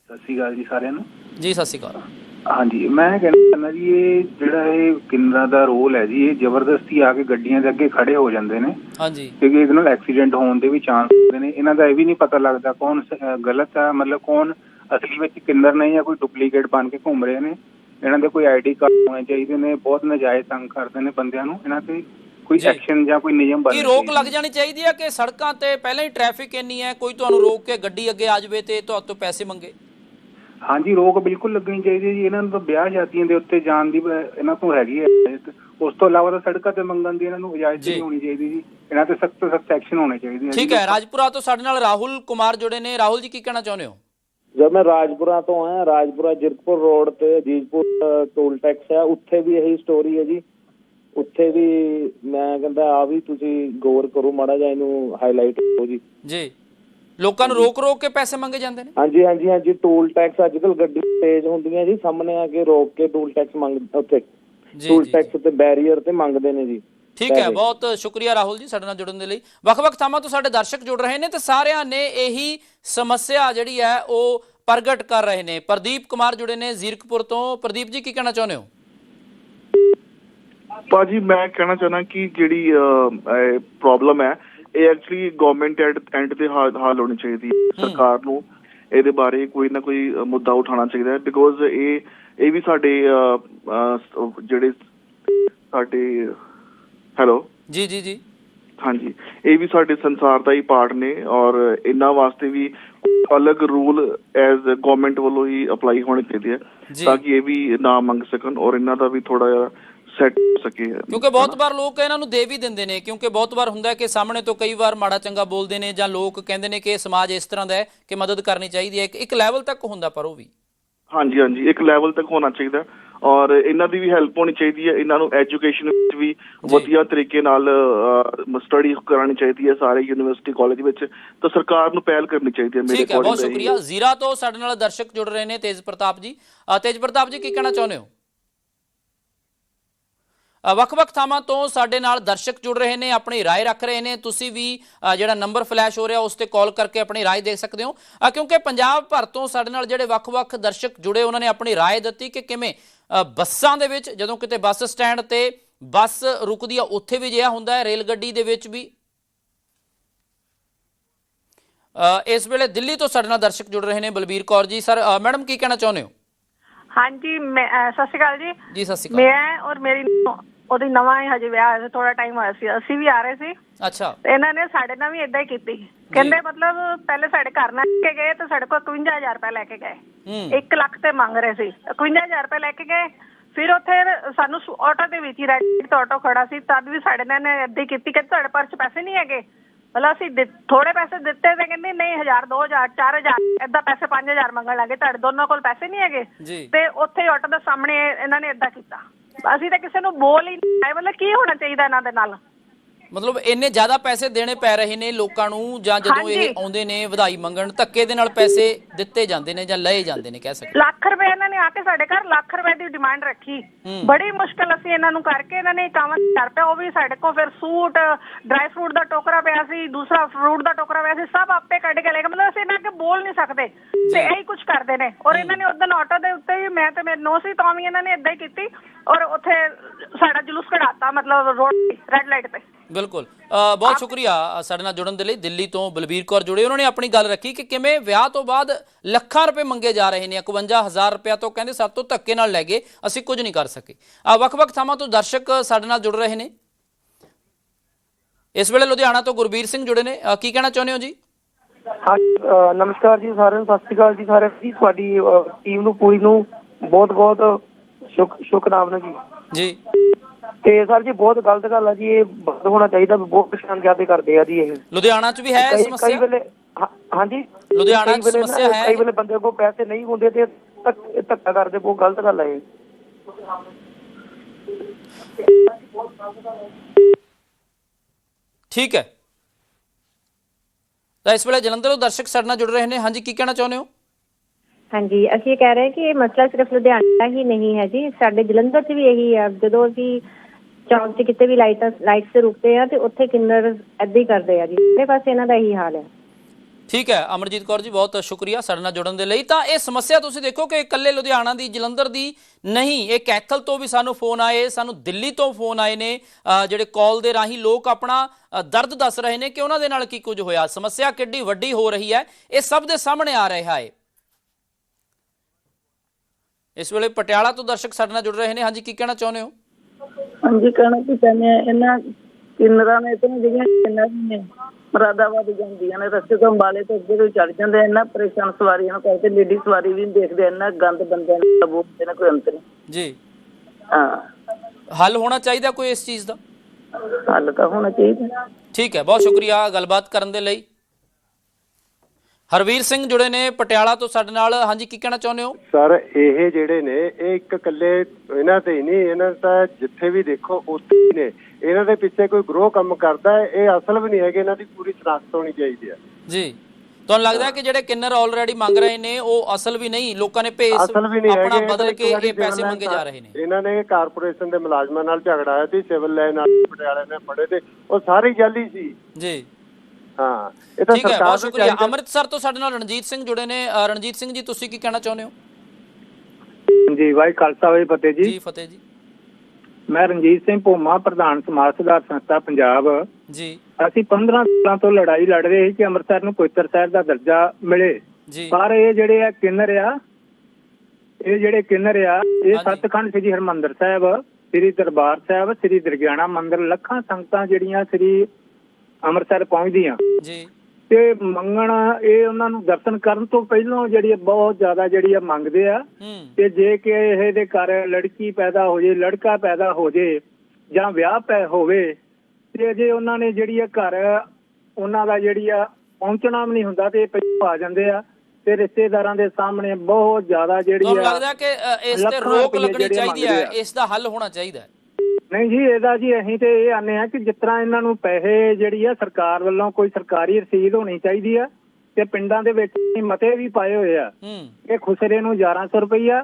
Speaker 14: ਸਤਿ ਸ਼੍ਰੀ ਅਕਾਲ ਜੀ ਸਾਰਿਆਂ ਨੂੰ।
Speaker 1: ਜੀ ਸਤਿ ਸ਼੍ਰੀ ਅਕਾਲ।
Speaker 14: ਹਾਂਜੀ ਮੈਂ ਕਹਿਣਾ ਚਾਹੁੰਦਾ ਜੀ ਇਹ ਜਿਹੜਾ ਇਹ ਕਿੰਨਰਾਂ ਦਾ ਰੋਲ ਹੈ ਜੀ ਇਹ ਜ਼ਬਰਦਸਤੀ ਆ ਕੇ ਗੱਡੀਆਂ ਦੇ ਅੱਗੇ ਖੜੇ ਹੋ ਜਾਂਦੇ ਨੇ।
Speaker 1: ਹਾਂਜੀ।
Speaker 14: ਕਿਉਂਕਿ ਇਹਦੇ ਨਾਲ ਐਕਸੀਡੈਂਟ ਹੋਣ ਦੇ ਵੀ ਚਾਂਸ ਹੁੰਦੇ ਨੇ। ਇਹਨਾਂ ਦਾ ਇਹ ਵੀ ਨਹੀਂ ਪਤਾ ਲੱਗਦਾ ਕੌਣ ਸ- ਗਲਤ ਹੈ ਮਤਲਬ ਕੌਣ ਅਸਲੀ ਵਿੱਚ ਕਿੰਨਰ ਨਹੀਂ ਜਾਂ ਕੋਈ ਡੁਪਲੀਕੇਟ ਬਣ ਕੇ ਘੁੰਮ ਰਹੇ ਨੇ। ਇਹਨਾਂ ਦੇ ਕੋਈ ਆਈਡੀ ਕਾਰਡ ਹੋਣੇ ਚਾਹੀਦੇ ਨੇ ਬਹੁਤ ਨਜਾਇਜ਼ ਤੰਗ ਕਰਦੇ ਨੇ ਬੰਦਿਆਂ ਨੂੰ। ਇਹਨਾਂ ਤੇ ਕੋਈ
Speaker 1: ਜੀ।
Speaker 14: ਐਕਸ਼ਨ ਜਾਂ ਕੋਈ ਨਿਯਮ
Speaker 1: ਕੀ
Speaker 14: ਬਣਨਾ
Speaker 1: ਰੋਕ
Speaker 14: ਚਾਹੀਦਾ।
Speaker 1: ਲੱਗ ਜਾਣੀ ਚਾਹੀਦੀ ਹੈ ਕਿ ਸੜਕਾਂ ਤੇ ਪਹਿਲਾਂ ਹੀ ਟ੍ਰੈਫਿਕ ਇੰਨੀ ਹੈ ਕੋਈ ਤੁਹਾਨੂੰ ਰੋਕ ਕੇ ਗੱਡੀ ਅੱਗੇ ਆ ਜਾਵੇ ਤੇ ਤੁਹਾਡੇ ਤੋਂ ਪੈਸੇ ਮੰਗੇ?
Speaker 14: ਹਾਂਜੀ ਰੋਕ ਬਿਲਕੁਲ ਲੱਗਣੀ ਚਾਹੀਦੀ ਹੈ ਜੀ। ਇਹਨਾਂ ਨੂੰ ਤਾਂ ਵਿਆਹ ਸ਼ਾਦੀਆਂ ਦੇ ਉੱਤੇ ਜਾਣ ਦੀ ਇਹਨਾਂ ਤੋਂ ਹੈਗੀ ਹੈ। ਇਜਾਜ਼ਤ। ਉਸ ਤੋਂ ਇਲਾਵਾ ਤਾਂ ਸੜਕਾਂ ਤੇ ਮੰਗਣ ਦੀ ਇਹਨਾਂ ਨੂੰ ਇਜਾਜ਼ਤ
Speaker 1: ਜੀ।
Speaker 14: ਨਹੀਂ ਹੋਣੀ ਚਾਹੀਦੀ ਜੀ। ਇਹਨਾਂ ਤੇ ਸਖਤ ਤੋਂ ਸਖਤ ਐਕਸ਼ਨ ਹੋਣੇ ਚਾਹੀਦੇ ਹੈ
Speaker 1: ਠੀਕ। ਹੈ ਰਾਜਪੁਰਾ ਤੋਂ ਸਾਡੇ ਨਾਲ ਰਾਹੁਲ ਕੁਮਾਰ ਜੁੜੇ ਨੇ। ਰਾਹੁਲ ਜੀ ਕੀ ਕਹਿਣਾ ਚਾਹੁੰਦੇ ਹੋ?
Speaker 15: ਜਦ ਮੈਂ ਰਾਜਪੁਰਾ ਤੋਂ ਆਇਆ ਰਾਜਪੁਰਾ ਜਿਰਕਪੁਰ ਰੋਡ ਤੇ ਅਜੀਜ਼ਪੁਰ ਅ, ਟੋਲ ਟੈਕਸ ਹੈ। ਉੱਥੇ ਵੀ ਇਹੀ ਸਟੋਰੀ ਹੈ ਜੀ। ਉੱਥੇ ਵੀ ਮੈਂ ਕਹਿੰਦਾ ਆ ਵੀ ਤੁਸੀਂ ਗੌਰ ਕਰੋ ਮਾੜਾ ਜਿਹਾ ਇਹਨੂੰ ਹਾਈਲਾਈਟ ਕਰੋ ਜੀ।
Speaker 1: ਜੀ। ਲੋਕਾਂ ਨੂੰ ਰੋਕ ਰੋਕ ਕੇ ਪੈਸੇ ਮੰਗੇ ਜਾਂਦੇ ਨੇ?
Speaker 15: ਹਾਂਜੀ ਹਾਂਜੀ ਹਾਂਜੀ ਟੂਲ ਟੈਕਸ ਅੱਜ ਕੱਲ ਗੱਡੀ ਤੇਜ਼ ਹੁੰਦੀਆਂ ਜੀ ਸਾਹਮਣੇ ਆ ਕੇ ਰੋਕ ਕੇ ਟੂਲ ਟੈਕਸ ਮੰਗ ਉੱਥੇ
Speaker 1: ਜੀ
Speaker 15: ਟੂਲ ਟੈਕਸ ਤੇ ਬੈਰੀਅਰ ਤੇ ਮੰਗਦੇ ਨੇ ਜੀ।
Speaker 1: ਠੀਕ ਹੈ। ਬਹੁਤ ਸ਼ੁਕਰੀਆ ਰਾਹੁਲ ਜੀ ਸਾਡੇ ਨਾਲ ਜੁੜਨ ਦੇ ਲਈ। ਵੱਖ-ਵੱਖ ਥਾਵਾਂ ਤੋਂ ਸਾਡੇ ਦਰਸ਼ਕ ਜੁੜ ਰਹੇ ਨੇ ਤੇ ਸਾਰਿਆਂ ਨੇ ਇਹੀ ਸਮੱਸਿਆ ਜਿਹੜੀ ਹੈ ਉਹ ਪ੍ਰਗਟ ਕਰ ਰਹੇ ਨੇ। ਪ੍ਰਦੀਪ ਕੁਮਾਰ ਜੁੜੇ ਨੇ ਜ਼ੀਰਕਪੁਰ ਤੋਂ। ਪ੍ਰਦੀਪ ਜੀ ਕੀ ਕਹਿਣਾ ਚਾਹੁੰਦੇ ਹੋ?
Speaker 16: ਭਾਜੀ ਮੈਂ ਕਹਿਣਾ ਚਾਹਨਾ ਕਿ ਜਿਹੜੀ ਪ੍ਰੋਬਲਮ ਹੈ ਇਹ ਐਕਚੁਅਲੀ ਗਵਰਨਮੈਂਟ ਐਂਡ ਤੇ ਹੱਲ ਹੋਣੀ ਚਾਹੀਦੀ ਹੈ। ਸਰਕਾਰ ਨੂੰ ਇਹਦੇ ਬਾਰੇ ਕੋਈ ਨਾ ਕੋਈ ਮੁੱਦਾ ਉਠਾਉਣਾ ਚਾਹੀਦਾ ਹੈ ਬਿਕੋਜ਼ ਇਹ ਇਹ ਵੀ ਸਾਡੇ ਜਿਹੜੇ ਸਾਡੇ ਹੈਲੋ?
Speaker 1: ਜੀ ਜੀ ਜੀ।
Speaker 16: ਹਾਂਜੀ। ਇਹ ਵੀ ਸਾਡੇ ਸੰਸਾਰ ਦਾ ਹੀ ਪਾਰਟ ਨੇ ਔਰ ਇਹਨਾਂ ਵਾਸਤੇ ਵੀ ਅਲੱਗ ਰੂਲ ਐਜ਼ ਗਵਰਨਮੈਂਟ ਵੱਲੋਂ ਹੀ ਅਪਲਾਈ ਹੋਣੇ ਚਾਹੀਦੇ ਆ। ਤਾਂ ਕਿ ਇਹ ਵੀ ਨਾ ਮੰਗ ਸਕਣ ਔਰ ਇਹਨਾਂ ਦਾ ਵੀ ਥੋੜਾ ਜਿਹਾ ਸੈੱਟ ਸਕੇ।
Speaker 1: ਕਿਉਂਕਿ ਬਹੁਤ ਵਾਰ ਲੋਕ ਇਹਨਾਂ ਨੂੰ ਦੇ ਵੀ ਦਿੰਦੇ ਨੇ ਕਿਉਂਕਿ ਬਹੁਤ ਵਾਰ ਹੁੰਦਾ ਕਿ ਸਾਹਮਣੇ ਤੋਂ ਕਈ ਵਾਰ ਮਾੜਾ ਚੰਗਾ ਬੋਲਦੇ ਨੇ ਜਾਂ ਲੋਕ ਕਹਿੰਦੇ ਨੇ ਕਿ ਇਹ ਸਮਾਜ ਇਸ ਤਰ੍ਹਾਂ ਦਾ ਹੈ ਕਿ ਮਦਦ ਕਰਨੀ ਚਾਹੀਦੀ ਹੈ। ਇੱਕ ਲੈਵਲ ਤੱਕ ਹੁੰਦਾ ਪਰ ਉਹ ਵੀ।
Speaker 16: ਹਾਂਜੀ ਹਾਂਜੀ ਇੱਕ ਲੈਵਲ ਤੱਕ ਹੋਣਾ ਚਾਹੀਦਾ। ਔਰ ਇਹਨਾਂ ਦੀ ਵੀ ਹੈਲਪ ਹੋਣੀ ਚਾਹੀਦੀ ਹੈ ਇਹਨਾਂ ਨੂੰ ਐਜੂਕੇਸ਼ਨ ਵਿੱਚ ਵੀ ਵਧੀਆ ਤਰੀਕੇ ਨਾਲ ਸਟੱਡੀ ਕਰਾਉਣੀ ਚਾਹੀਦੀ ਹੈ ਸਾਰੇ ਯੂਨੀਵਰਸਿਟੀ ਕਾਲਜ ਵਿੱਚ। ਤਾਂ ਸਰਕਾਰ ਨੂੰ ਪਹਿਲ ਕਰਨੀ ਚਾਹੀਦੀ ਹੈ ਮੇਰੇ
Speaker 1: ਹੈ ਬਹੁਤ ਸ਼ੁਕਰੀਆ। ਜ਼ੀਰਾ ਤੋਂ ਸਾਡੇ ਨਾਲ ਦਰਸ਼ਕ ਜੁੜ ਰਹੇ ਨੇ ਤੇਜ ਪ੍ਰਤਾਪ ਜੀ। ਤੇਜ ਪ੍ਰਤਾਪ ਜੀ ਕੀ ਕਹਿਣਾ ਚਾਹੁੰਦੇ ਹੋ? ਵੱਖ-ਵੱਖ ਥਾਵਾਂ ਤੋਂ ਸਾਡੇ ਨਾਲ ਦਰਸ਼ਕ ਜੁੜ ਰਹੇ ਨੇ ਆਪਣੀ رائے ਰੱਖ ਰਹੇ ਨੇ ਤੁਸੀਂ ਵੀ ਅ, ਜਿਹੜਾ ਨੰਬਰ ਫਲੈਸ਼ ਹੋ ਰਿਹਾ ਉਸ ਤੇ ਕਾਲ ਕਰਕੇ ਆਪਣੀ رائے ਦੇ ਸਕਦੇ ਹੋ ਅ, ਕਿਉਂਕਿ ਪੰਜਾਬ ਭਰ ਤੋਂ ਸਾਡੇ ਨਾਲ ਜਿਹੜੇ ਵੱਖ-ਵੱਖ ਦਰਸ਼ਕ ਜੁੜੇ ਉਹਨਾਂ ਨੇ ਆਪਣੀ رائے ਦਿੱਤੀ ਕਿ ਕਿਵੇਂ ਅ, ਬੱਸਾਂ ਦੇ ਵਿੱਚ ਜਦੋਂ ਕਿਤੇ ਬੱਸ ਸਟੈਂਡ ਤੇ ਬੱਸ ਰੁਕਦੀ ਆ ਉੱਥੇ ਵੀ ਜਿਹਾ ਹੁੰਦਾ ਹੈ ਰੇਲ ਗੱਡੀ ਦੇ ਵਿੱਚ ਵੀ ਅ, ਇਸ ਵੇਲੇ ਦਿੱਲੀ ਤੋਂ ਸਾਡੇ ਨਾਲ ਦਰਸ਼ਕ ਜੁੜ ਰਹੇ ਨੇ ਬਲਬੀਰ ਕੌਰ ਜੀ ਸਰ ਅ, ਮੈਡਮ ਕੀ ਕਹਿਣਾ ਚਾਹੁੰਦੇ ਹੋ
Speaker 17: ਹਾਂਜੀ ਮੈਂ ਅਹ ਸਤਿ ਸ਼੍ਰੀ ਅਕਾਲ ਜੀ।
Speaker 1: ਜੀ ਸਤਿ ਸ਼੍ਰੀ ਅਕਾਲ।
Speaker 17: ਮੈਂ ਔਰ ਮੇਰੀ ਉਹਦੀ ਨਵਾਂ ਹੀ ਹਜੇ ਵਿਆਹ ਹੋਇਆ ਸੀ ਥੋੜਾ ਟਾਈਮ ਹੋਇਆ ਸੀ। ਅਸੀਂ ਵੀ ਆ ਰਹੇ ਸੀ।
Speaker 1: ਅੱਛਾ।
Speaker 17: ਤੇ ਇਹਨਾਂ ਨੇ ਸਾਡੇ ਨਾਲ ਵੀ ਇਦਾਂ ਹੀ ਕੀਤੀ। ਕਹਿੰਦੇ ਮਤਲਬ ਪਹਿਲੇ ਸਾਡੇ ਘਰ ਨਾਲ ਕੇ ਗਏ ਤੇ ਸਾਡੇ ਕੋਲ 51000 ਰੁਪਏ ਲੈ ਕੇ ਗਏ।
Speaker 1: ਹੂੰ।
Speaker 17: 1 ਲੱਖ ਤੇ ਮੰਗ ਰਹੇ ਸੀ। 51000 ਰੁਪਏ ਲੈ ਕੇ ਗਏ। ਫਿਰ ਉੱਥੇ ਸਾਨੂੰ ਆਟੋ ਦੇ ਵਿੱਚ ਹੀ ਰੈਡ ਆਟੋ ਖੜਾ ਸੀ। ਤਦ ਵੀ ਸਾਡੇ ਨਾਲ ਨੇ ਏਦਾਂ ਹੀ ਕੀਤੀ। ਕਿ ਤੁਹਾਡੇ ਪਰਸ ਪੈਸੇ ਨਹੀਂ ਹੈਗੇ। ਮਤਲਬ ਅਸੀਂ ਦਿ- ਥੋੜੇ ਪੈਸੇ ਦਿੱਤੇ ਤੇ ਕਹਿੰਦੇ ਨਹੀਂ 1000 2000 4000 ਏਦਾਂ ਪੈਸੇ 5000 ਮੰਗਣ ਲੱਗੇ ਤੁਹਾਡੇ ਦੋਨੋਂ ਕੋਲ ਪੈਸੇ ਨਹੀਂ ਹੈਗੇ।
Speaker 1: ਜੀ।
Speaker 17: ਤੇ ਉੱਥੇ ਆਟੋ ਦੇ ਸਾਹਮਣੇ ਇਹਨਾਂ ਨੇ ਏਦਾਂ ਕੀਤਾ। ਅਸੀਂ ਤਾਂ ਕਿਸੇ ਨੂੰ ਬੋਲ ਹੀ ਨਹੀਂ ਆਏ ਮਤਲਬ ਕੀ ਹੋਣਾ ਚਾਹੀਦਾ ਇਹਨਾਂ ਦੇ ਨਾਲ?
Speaker 1: ਮਤਲਬ ਇੰਨੇ ਜ਼ਿਆਦਾ ਪੈਸੇ ਦੇਣੇ ਪੈ ਰਹੇ ਨੇ ਲੋਕਾਂ ਨੂੰ ਜਾਂ ਜਦੋਂ
Speaker 17: ਹਾਂਜੀ।
Speaker 1: ਇਹ ਆਉਂਦੇ ਨੇ ਵਧਾਈ ਮੰਗਣ ਧੱਕੇ ਦੇ ਨਾਲ ਪੈਸੇ ਦਿੱਤੇ ਜਾਂਦੇ ਨੇ ਜਾਂ ਲਏ ਜਾਂਦੇ ਨੇ ਕਹਿ ਸਕਦੇ
Speaker 17: ਲੱਖ ਰੁਪਏ ਇਹਨਾਂ ਨੇ ਆ ਕੇ ਸਾਡੇ ਘਰ ਲੱਖ ਰੁਪਏ ਦੀ ਡਿਮਾਂਡ ਰੱਖੀ।
Speaker 1: ਹੂੰ।
Speaker 17: ਬੜੀ ਮੁਸ਼ਕਲ ਅਸੀਂ ਇਹਨਾਂ ਨੂੰ ਕਰਕੇ ਇਹਨਾਂ ਨੇ 51000 ਰੁਪਏ ਉਹ ਵੀ ਸਾਡੇ ਕੋਲ ਫਿਰ ਸੂਟ ਡਰਾਈ ਫਰੂਟ ਦਾ ਟੋਕਰਾ ਪਿਆ ਸੀ ਦੂਸਰਾ ਫਰੂਟ ਦਾ ਟੋਕਰਾ ਪਿਆ ਸੀ ਸਭ ਆਪੇ ਕੱਢ ਕੇ ਲੈ ਗਏ। ਮਤਲਬ ਅਸੀਂ ਇਹਨਾਂ ਅੱਗੇ ਬੋਲ ਨਹੀਂ ਸਕਦੇ ਤੇ ਇਹੀ ਕੁਝ ਕਰਦੇ ਨੇ। ਔਰ ਇਹਨਾਂ ਨੇ ਉਦੋਂ ਆਟੋ ਦੇ ਉੱਤੇ ਵੀ ਮੈਂ ਤੇ ਮੇਰੇ ਨੋ ਸੀ ਤਾਂ ਵੀ ਇਹਨਾਂ ਨੇ ਇਦਾਂ ਹੀ ਕੀਤੀ। ਔਰ ਉੱਥੇ ਸਾਡਾ ਜਲੂਸ ਕਢਾਤਾ ਮਤਲਬ ਰੋਡ ਰੈੱਡ ਲਾਈਟ ਤੇ।
Speaker 1: ਬਿਲਕੁਲ। ਅ, ਬਹੁਤ ਸ਼ੁਕਰੀਆ ਅ, ਸਾਡੇ ਨਾਲ ਜੁੜਨ ਦੇ ਲਈ। ਦਿੱਲੀ ਤੋਂ ਬਲਬੀਰ ਕੌਰ ਜੁੜੇ। ਉਹਨਾਂ ਨੇ ਆਪਣੀ ਗੱਲ ਰੱਖੀ ਕਿ ਕਿਵੇਂ ਵਿਆਹ ਤੋਂ ਬਾਅਦ ਲੱਖਾਂ ਰੁਪਏ ਮੰਗੇ ਜਾ ਰਹੇ ਨੇ 51000 ਰੁਪਇਆ ਤੋਂ ਕਹਿੰਦੇ ਸਾਡੇ ਤੋਂ ਧੱਕੇ ਨਾਲ ਲੈ ਗਏ ਅਸੀਂ ਕੁਝ ਨਹੀਂ ਕਰ ਸਕੇ। ਅ, ਵੱਖ-ਵੱਖ ਥਾਵਾਂ ਤੋਂ ਦਰਸ਼ਕ ਸਾਡੇ ਨਾਲ ਜੁੜ ਰਹੇ ਨੇ। ਇਸ ਵੇਲੇ ਲੁਧਿਆਣਾ ਤੋਂ ਗੁਰਬੀਰ ਸਿੰਘ ਜੁੜੇ ਨੇ। ਅ, ਕੀ ਕਹਿਣਾ ਚਾਹੁੰਦੇ ਹੋ ਜੀ?
Speaker 18: ਹਾਂ ਅਹ ਨਮਸਕਾਰ ਜੀ ਸਾਰਿਆਂ ਨੂੰ ਸਤਿ ਸ਼੍ਰੀ ਅਕਾਲ ਜੀ ਸਾਰਿਆਂ ਨੂੰ। ਜੀ ਤੁਹਾਡੀ ਟੀਮ ਨੂੰ ਪੂਰੀ ਨੂੰ ਬਹੁਤ ਬਹੁਤ ਸ਼ੁਕ ਸ਼ੁਕਰਾਨਾ ਜੀ।
Speaker 1: ਜੀ।
Speaker 18: ਤੇ ਸਰ ਜੀ ਬਹੁਤ ਗਲਤ ਗੱਲ ਆ ਜੀ ਇਹ ਬੰਦ ਹੋਣਾ ਚਾਹੀਦਾ ਬਹੁਤ ਪਰੇਸ਼ਾਨ ਜ਼ਿਆਦਾ ਕਰਦੇ ਆ ਜੀ ਇਹ।
Speaker 1: ਲੁਧਿਆਣਾ 'ਚ ਵੀ ਹੈ ਇਹ
Speaker 18: ਕਈ- ਕਈ
Speaker 1: ਸਮੱਸਿਆ
Speaker 18: ਵੇਲੇ ਹਾਂ- ਹਾਂਜੀ।
Speaker 1: ਲੁਧਿਆਣਾ
Speaker 18: ਕਈ
Speaker 1: 'ਚ
Speaker 18: ਵੇਲੇ ਨਾ-
Speaker 1: ਸਮੱਸਿਆ ਹੈ?
Speaker 18: ਕਈ ਵੇਲੇ ਬੰਦੇ ਕੋਲ ਪੈਸੇ ਨਹੀਂ ਹੁੰਦੇ ਤੇ ਧੱਕ- ਧੱਕਾ ਕਰਦੇ ਬਹੁਤ ਗਲਤ ਗੱਲ ਆ ਇਹ।
Speaker 1: ਠੀਕ ਹੈ। ਤਾਂ ਇਸ ਵੇਲੇ ਜਲੰਧਰ ਤੋਂ ਦਰਸ਼ਕ ਸਾਡੇ ਨਾਲ ਜੁੜ ਰਹੇ ਨੇ। ਹਾਂਜੀ ਕੀ ਕਹਿਣਾ ਚਾਹੁੰਦੇ ਹੋ?
Speaker 19: ਹਾਂਜੀ, ਅਸੀਂ ਇਹ ਕਹਿ ਰਹੇ ਕਿ ਇਹ ਮਸਲਾ ਸਿਰਫ ਲੁਧਿਆਣਾ ਹੀ ਨਹੀਂ ਹੈ ਜੀ। ਸਾਡੇ ਜਲੰਧਰ 'ਚ ਵੀ ਇਹੀ ਹੈ ਜਦੋਂ ਅਸੀਂ ਚੌਂਕ 'ਚ ਕਿਤੇ ਵੀ ਲਾਈਟਾਂ, ਲਾਈਟਸ ਤੇ ਰੁਕਦੇ ਆ ਤੇ ਉੱਥੇ ਕਿੰਨਰ ਏਦਾਂ ਹੀ ਕਰਦੇ ਆ ਜੀ। ਸਾਰੇ ਪਾਸੇ ਇਹਨਾਂ ਦਾ ਇਹੀ ਹਾਲ ਹੈ
Speaker 1: ਠੀਕ ਹੈ, ਅਮਰਜੀਤ ਕੌਰ ਜੀ, ਬਹੁਤ ਸ਼ੁਕਰੀਆ ਸਾਡੇ ਨਾਲ ਜੁੜਨ ਦੇ ਲਈ। ਤਾਂ ਇਹ ਸਮੱਸਿਆ ਤੁਸੀਂ ਦੇਖੋ ਕਿ ਇਕੱਲੇ ਲੁਧਿਆਣਾ ਦੀ, ਜਲੰਧਰ ਦੀ ਨਹੀਂ, ਇਹ ਕੈਥਲ ਤੋਂ ਵੀ ਸਾਨੂੰ ਫੋਨ ਆਏ, ਸਾਨੂੰ ਦਿੱਲੀ ਤੋਂ ਫੋਨ ਆਏ ਨੇ। ਜਿਹੜੇ ਕਾਲ ਦੇ ਰਾਹੀਂ ਲੋਕ ਆਪਣਾ ਦਰਦ ਦੱਸ ਰਹੇ ਨੇ ਕਿ ਉਹਨਾਂ ਦੇ ਨਾਲ ਕੀ ਕੁਝ ਹੋਇਆ। ਸਮੱਸਿਆ ਕਿੱਡੀ ਵੱਡੀ ਹੋ ਰਹੀ ਹੈ, ਇਹ ਸਭ ਦੇ ਸਾਹਮਣੇ ਆ ਰਿਹਾ ਹੈ। ਇਸ ਵੇਲੇ ਪਟਿਆਲਾ ਤੋਂ ਦਰਸ਼ਕ ਸਾਡੇ ਨਾਲ ਜੁੜ ਰਹੇ ਨੇ। ਹਾਂਜੀ ਕੀ ਕਹਿਣਾ ਚਾਹੁੰਦੇ ਹੋ?
Speaker 20: ਹਾਂਜੀ ਕਹਿਣਾ ਕੀ ਚਾਹੁੰਦੇ ਆ ਇਹਨਾਂ ਕਿੰਨਰਾਂ ਨੇ ਤਾਂ ਜਿਹੜੀਆਂ ਕਿੰਨਰਾਂ ਨੇ ਮਰਾਦਾਬਾਦ ਜਾਂਦੀਆਂ ਨੇ ਰਸਤੇ ਤੋਂ ਅੰਬਾਲੇ ਤੋਂ ਅੱਗੇ ਤੋਂ ਚੜ ਜਾਂਦੇ ਇੰਨਾ ਪਰੇਸ਼ਾਨ ਸਵਾਰੀਆਂ ਨੂੰ ਕਰਕੇ ਲੇਡੀ ਸਵਾਰੀ ਵੀ ਦੇਖਦੇ ਇੰਨਾ ਗੰਦ ਬੰਦਿਆਂ ਨੂੰ ਬੋਲਦੇ ਨੇ ਕੋਈ ਅੰਤ ਨਹੀਂ।
Speaker 1: ਜੀ।
Speaker 20: ਹਾਂ।
Speaker 1: ਹੱਲ ਹੋਣਾ ਚਾਹੀਦਾ ਕੋਈ ਇਸ ਚੀਜ਼ ਦਾ?
Speaker 20: ਹੱਲ ਤਾਂ ਹੋਣਾ ਚਾਹੀਦਾ।
Speaker 1: ਠੀਕ ਹੈ ਬਹੁਤ ਸ਼ੁਕਰੀਆ ਗੱਲਬਾਤ ਕਰਨ ਦੇ ਲਈ। ਹਰਵੀਰ ਸਿੰਘ ਜੁੜੇ ਨੇ ਪਟਿਆਲਾ ਤੋਂ ਸਾਡੇ ਨਾਲ। ਹਾਂਜੀ ਕੀ ਕਹਿਣਾ ਚਾਹੁੰਦੇ ਹੋ?
Speaker 21: ਸਰ ਇਹ ਜਿਹੜੇ ਨੇ ਇਹ ਇੱਕ ਇਕੱਲੇ ਇਹਨਾਂ ਤੇ ਹੀ ਨਹੀਂ ਇਹਨਾਂ ਤਾਂ ਜਿੱਥੇ ਵੀ ਦੇਖੋ ਉੱਥੇ ਹੀ ਨੇ। ਇਹਨਾਂ ਦੇ ਪਿੱਛੇ ਕੋਈ ਗਰੋਹ ਕੰਮ ਕਰਦਾ ਹੈ ਇਹ ਅਸਲ ਵੀ ਨਹੀਂ ਹੈਗੇ ਇਹਨਾਂ ਦੀ ਪੂਰੀ ਸ਼ਨਾਖਤ ਹੋਣੀ ਚਾਹੀਦੀ ਹੈ।
Speaker 1: ਜੀ। ਤੁਹਾਨੂੰ ਲੱਗਦਾ ਕਿ ਜਿਹੜੇ ਕਿੰਨਰ ਆਲਰੇਡੀ ਮੰਗ ਰਹੇ ਨੇ ਉਹ ਅਸਲ ਵੀ ਨਹੀਂ ਲੋਕਾਂ ਨੇ ਭੇਸ ਆਪਣਾ ਬਦਲ ਕੇ ਇਹ ਪੈਸੇ ਮੰਗੇ ਜਾ ਰਹੇ ਨੇ।
Speaker 21: ਇਹਨਾਂ ਨੇ ਕਾਰਪੋਰੇਸ਼ਨ ਦੇ ਮੁਲਾਜ਼ਮਾਂ ਨਾਲ ਝਗੜਾ ਹੋਇਆ ਸੀ ਸਿਵਲ ਲਾਈਨ ਨਾਲ ਪਟਿਆਲੇ ਨੇ ਫੜੇ ਤੇ ਉਹ ਸਾਰੀ ਜਾਲੀ ਸੀ।
Speaker 1: ਜੀ।
Speaker 21: ਹਾਂ ਇਹ ਤਾਂ
Speaker 1: ਠੀਕ ਹੈ
Speaker 21: ਸਰਕਾਰ
Speaker 1: ਬਹੁਤ ਸ਼ੁਕਰੀਆ। ਅੰਮ੍ਰਿਤਸਰ ਤੋਂ ਸਾਡੇ ਨਾਲ ਰਣਜੀਤ ਸਿੰਘ ਜੁੜੇ ਨੇ। ਰਣਜੀਤ ਸਿੰਘ ਜੀ ਤੁਸੀਂ ਕੀ ਕਹਿਣਾ ਚਾਹੁੰਦੇ ਹੋ?
Speaker 22: ਜੀ ਵਾਹਿ ਖਾਲਸਾ ਵਾਹਿ ਫਤਿਹ ਜੀ।
Speaker 1: ਜੀ ਫਤਿਹ ਜੀ।
Speaker 22: ਮੈਂ ਰਣਜੀਤ ਸਿੰਘ ਭੋਮਾ ਪ੍ਰਧਾਨ ਸਮਾਜ ਸੁਧਾਰ ਸੰਸਥਾ ਪੰਜਾਬ।
Speaker 1: ਜੀ।
Speaker 22: ਅਸੀਂ 15 ਸਾਲਾਂ ਤੋਂ ਲੜਾਈ ਲੜ ਰਹੇ ਸੀ ਕਿ ਅੰਮ੍ਰਿਤਸਰ ਨੂੰ ਪਵਿੱਤਰ ਸ਼ਹਿਰ ਦਾ ਦਰਜਾ ਮਿਲੇ।
Speaker 1: ਜੀ।
Speaker 22: ਪਰ ਇਹ ਜਿਹੜੇ ਆ ਕਿੰਨਰ ਆ ਇਹ ਜਿਹੜੇ ਕਿੰਨਰ ਆ ਇਹ ਸੱਚਖੰਡ ਸ੍ਰੀ ਹਰਮੰਦਰ ਸਾਹਿਬ ਸ੍ਰੀ ਦਰਬਾਰ ਸਾਹਿਬ ਸ੍ਰੀ ਦਰਗਿਆਣਾ ਮੰਦਿਰ ਲੱਖਾਂ ਸੰਗਤਾਂ ਜਿਹੜੀਆਂ ਸ੍ਰੀ ਅੰਮ੍ਰਿਤਸਰ ਪਹੁੰਚਦੀਆਂ।
Speaker 1: ਜੀ।
Speaker 22: ਤੇ ਮੰਗਣ ਇਹ ਉਹਨਾਂ ਨੂੰ ਦਰਸ਼ਨ ਕਰਨ ਤੋਂ ਪਹਿਲਾਂ ਜਿਹੜੀ ਬਹੁਤ ਜ਼ਿਆਦਾ ਜਿਹੜੀ ਆ ਮੰਗਦੇ ਆ ਕਿ ਜੇ ਕਿ ਇਹਦੇ ਘਰ ਲੜਕੀ ਪੈਦਾ ਹੋ ਜੇ ਲੜਕਾ ਪੈਦਾ ਹੋ ਜੇ ਜਾਂ ਵਿਆਹ ਪੈ ਹੋਵੇ ਤੇ ਜੇ ਉਹਨਾਂ ਨੇ ਜਿਹੜੀ ਆ ਘਰ ਉਹਨਾਂ ਦਾ ਜਿਹੜੀ ਆ ਪਹੁੰਚਣਾ ਵੀ ਨਹੀਂ ਹੁੰਦਾ ਤੇ ਇਹ ਆ ਜਾਂਦੇ ਆ ਤੇ ਰਿਸ਼ਤੇਦਾਰਾਂ ਦੇ ਸਾਹਮਣੇ ਬਹੁਤ ਜ਼ਿਆਦਾ ਜਿਹੜੀ ਆ
Speaker 1: ਲੱਗਦਾ ਕਿ ਇਸ ਤੇ ਰੋਕ ਲੱਗਣੀ ਚਾਹੀਦੀ ਹੈ
Speaker 22: ਆ।
Speaker 1: ਇਸ ਦਾ ਹੱਲ ਹੋਣਾ ਚਾਹੀਦਾ ਹੈ?
Speaker 22: ਨਹੀਂ ਜੀ ਇਹਦਾ ਜੀ ਅਸੀਂ ਤੇ ਇਹ ਆਨੇ ਆ ਕਿ ਜਿਸ ਤਰ੍ਹਾਂ ਇਹਨਾਂ ਨੂੰ ਪੈਸੇ ਜਿਹੜੀ ਆ ਸਰਕਾਰ ਵੱਲੋਂ ਕੋਈ ਸਰਕਾਰੀ ਰਸੀਦ ਹੋਣੀ ਚਾਹੀਦੀ ਆ ਤੇ ਪਿੰਡਾਂ ਦੇ ਵਿੱਚ ਮਤੇ ਵੀ ਪਾਏ ਹੋਏ ਆ। ਇਹ ਖੁਸਰੇ ਨੂੰ 1100 ਰੁਪਈਆ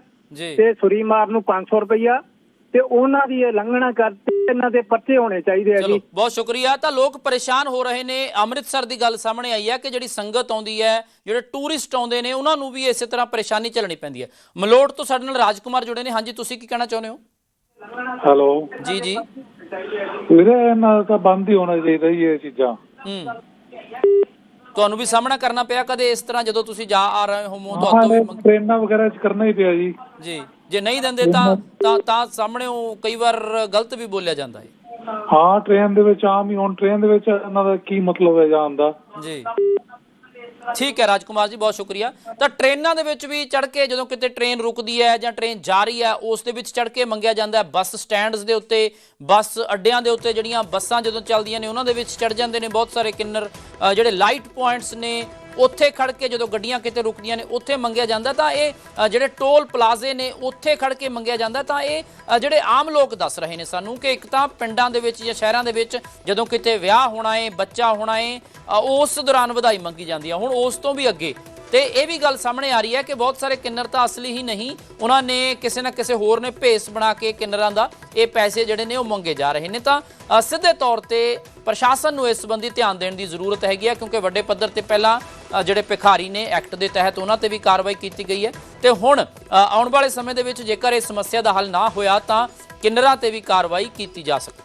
Speaker 22: ਤੇ ਸੁਰੀਮਾਰ ਨੂੰ 500 ਰੁਪਈਆ ਤੇ ਉਹਨਾਂ ਦੀ ਇਹ ਲੰਘਣਾ ਕਰਤੇ ਇਹਨਾਂ ਦੇ ਪਰਚੇ ਹੋਣੇ ਚਾਹੀਦੇ ਆ ਜੀ।
Speaker 1: ਬਹੁਤ ਸ਼ੁਕਰੀਆ। ਤਾਂ ਲੋਕ ਪਰੇਸ਼ਾਨ ਹੋ ਰਹੇ ਨੇ। ਅੰਮ੍ਰਿਤਸਰ ਦੀ ਗੱਲ ਸਾਹਮਣੇ ਆਈ ਹੈ ਕਿ ਜਿਹੜੀ ਸੰਗਤ ਆਉਂਦੀ ਹੈ ਜਿਹੜੇ ਟੂਰਿਸਟ ਆਉਂਦੇ ਨੇ ਉਹਨਾਂ ਨੂੰ ਵੀ ਇਸੇ ਤਰ੍ਹਾਂ ਪਰੇਸ਼ਾਨੀ ਝੱਲਣੀ ਪੈਂਦੀ ਹੈ। ਮਲੋਟ ਤੋਂ ਸਾਡੇ ਨਾਲ ਰਾਜਕੁਮਾਰ ਜੁੜੇ ਨੇ। ਹਾਂਜੀ ਤੁਸੀਂ ਕੀ ਕਹਿਣਾ ਚਾਹੁੰਦੇ ਹੋ?
Speaker 23: ਹੈਲੋ।
Speaker 1: ਜੀ ਜੀ।
Speaker 23: ਵੀਰੇ ਦਾ ਤਾਂ ਬੰਦ ਹੀ ਹੋਣਾ ਚਾਹੀਦਾ ਜੀ ਇਹ ਚੀਜ਼ਾਂ।
Speaker 1: ਹੂੰ। ਤੁਹਾਨੂੰ ਵੀ ਸਾਹਮਣਾ ਕਰਨਾ ਪਿਆ ਕਦੇ ਇਸ ਤਰ੍ਹਾਂ ਜਦੋਂ ਤੁਸੀਂ ਜਾ ਆ ਰਹੇ ਹੋ ਤੁਹਾਨੂੰ ਵੀ
Speaker 23: ਟ੍ਰੇਨਾਂ ਵਗੈਰਾ ਚ ਕਰਨਾ ਹੀ ਪਿਆ ਜੀ।
Speaker 1: ਜੀ। ਜੇ ਨਹੀਂ ਦਿੰਦੇ ਤਾਂ ਤਾਂ ਤਾਂ ਸਾਹਮਣੇ ਉਹ ਕਈ ਵਾਰ ਗਲਤ ਵੀ ਬੋਲਿਆ ਜਾਂਦਾ ਹੈ।
Speaker 23: ਹਾਂ ਟ੍ਰੇਨ ਦੇ ਵਿੱਚ ਆਮ ਹੀ ਹੁਣ ਟ੍ਰੇਨ ਦੇ ਵਿੱਚ ਇਹਨਾਂ ਦਾ ਕੀ ਮਤਲਬ ਹੈ ਜਾਣ ਦਾ।
Speaker 1: ਜੀ। ਠੀਕ ਹੈ, ਰਾਜਕੁਮਾਰ ਜੀ, ਬਹੁਤ ਸ਼ੁਕਰੀਆ। ਤਾਂ ਟ੍ਰੇਨਾਂ ਦੇ ਵਿੱਚ ਵੀ ਚੜ ਕੇ ਜਦੋਂ ਕਿਤੇ ਟ੍ਰੇਨ ਰੁਕਦੀ ਹੈ ਜਾਂ ਟ੍ਰੇਨ ਜਾ ਰਹੀ ਹੈ, ਉਸ ਦੇ ਵਿੱਚ ਚੜ ਕੇ ਮੰਗਿਆ ਜਾਂਦਾ ਹੈ ਬੱਸ ਸਟੈਂਡਸ ਦੇ ਉੱਤੇ, ਬੱਸ ਅੱਡਿਆਂ ਦੇ ਉੱਤੇ ਜਿਹੜੀਆਂ ਬੱਸਾਂ ਜਦੋਂ ਚੱਲਦੀਆਂ ਨੇ, ਉਹਨਾਂ ਦੇ ਵਿੱਚ ਚੜ ਜਾਂਦੇ ਨੇ ਬਹੁਤ ਸਾਰੇ ਕਿੰਨਰ ਜਿਹੜੇ ਲਾਈਟ ਪੁਆਇੰਟਸ ਨੇ ਉੱਥੇ ਖੜ ਕੇ ਜਦੋਂ ਗੱਡੀਆਂ ਕਿਤੇ ਰੁਕਦੀਆਂ ਨੇ, ਉੱਥੇ ਮੰਗਿਆ ਜਾਂਦਾ ਤਾਂ ਇਹ ਜਿਹੜੇ ਟੋਲ ਪਲਾਜ਼ੇ ਨੇ, ਉੱਥੇ ਖੜ ਕੇ ਮੰਗਿਆ ਜਾਂਦਾ ਤਾਂ ਇਹ ਜਿਹੜੇ ਆਮ ਲੋਕ ਦੱਸ ਰਹੇ ਨੇ ਸਾਨੂੰ ਕਿ ਇੱਕ ਤਾਂ ਪਿੰਡਾਂ ਦੇ ਵਿੱਚ ਜਾਂ ਸ਼ਹਿਰਾਂ ਦੇ ਵਿੱਚ ਜਦੋਂ ਕਿਤੇ ਵਿਆਹ ਹੋਣਾ ਏ, ਬੱਚਾ ਹੋਣਾ ਏ ਉਸ ਦੌਰਾਨ ਵਧਾਈ ਮੰਗੀ ਜਾਂਦੀ ਆ। ਹੁਣ ਉਸ ਤੋਂ ਵੀ ਅੱਗੇ ਤੇ ਇਹ ਵੀ ਗੱਲ ਸਾਹਮਣੇ ਆ ਰਹੀ ਹੈ ਕਿ ਬਹੁਤ ਸਾਰੇ ਕਿੰਨਰ ਤਾਂ ਅਸਲੀ ਹੀ ਨਹੀਂ, ਉਹਨਾਂ ਨੇ ਕਿਸੇ ਨਾ ਕਿਸੇ ਹੋਰ ਨੇ ਭੇਸ ਬਣਾ ਕੇ ਕਿੰਨਰਾਂ ਦਾ ਇਹ ਪੈਸੇ ਜਿਹੜੇ ਨੇ ਉਹ ਮੰਗੇ ਜਾ ਰਹੇ ਨੇ। ਤਾਂ ਸਿੱਧੇ ਤੌਰ ਤੇ ਪ੍ਰਸ਼ਾਸਨ ਨੂੰ ਇਸ ਸੰਬੰਧੀ ਧਿਆਨ ਦੇਣ ਦੀ ਜ਼ਰੂਰਤ ਹੈਗੀ ਹੈ ਕਿਉਂਕਿ ਵੱਡੇ ਪੱਧਰ ਤੇ ਪਹਿਲਾਂ ਜਿਹੜੇ ਭਿਖਾਰੀ ਨੇ ਐਕਟ ਦੇ ਤਹਿਤ ਉਹਨਾਂ ਤੇ ਵੀ ਕਾਰਵਾਈ ਕੀਤੀ ਗਈ ਹੈ। ਤੇ ਹੁਣ ਆਉਣ ਵਾਲੇ ਸਮੇਂ ਦੇ ਵਿੱਚ ਜੇਕਰ ਇਹ ਸਮੱਸਿਆ ਦਾ ਹੱਲ ਨਾ ਹੋਇਆ ਤਾਂ ਕਿੰਨਰਾਂ ਤੇ ਵੀ ਕਾਰਵਾਈ ਕੀਤੀ ਜਾ ਸਕਦੀ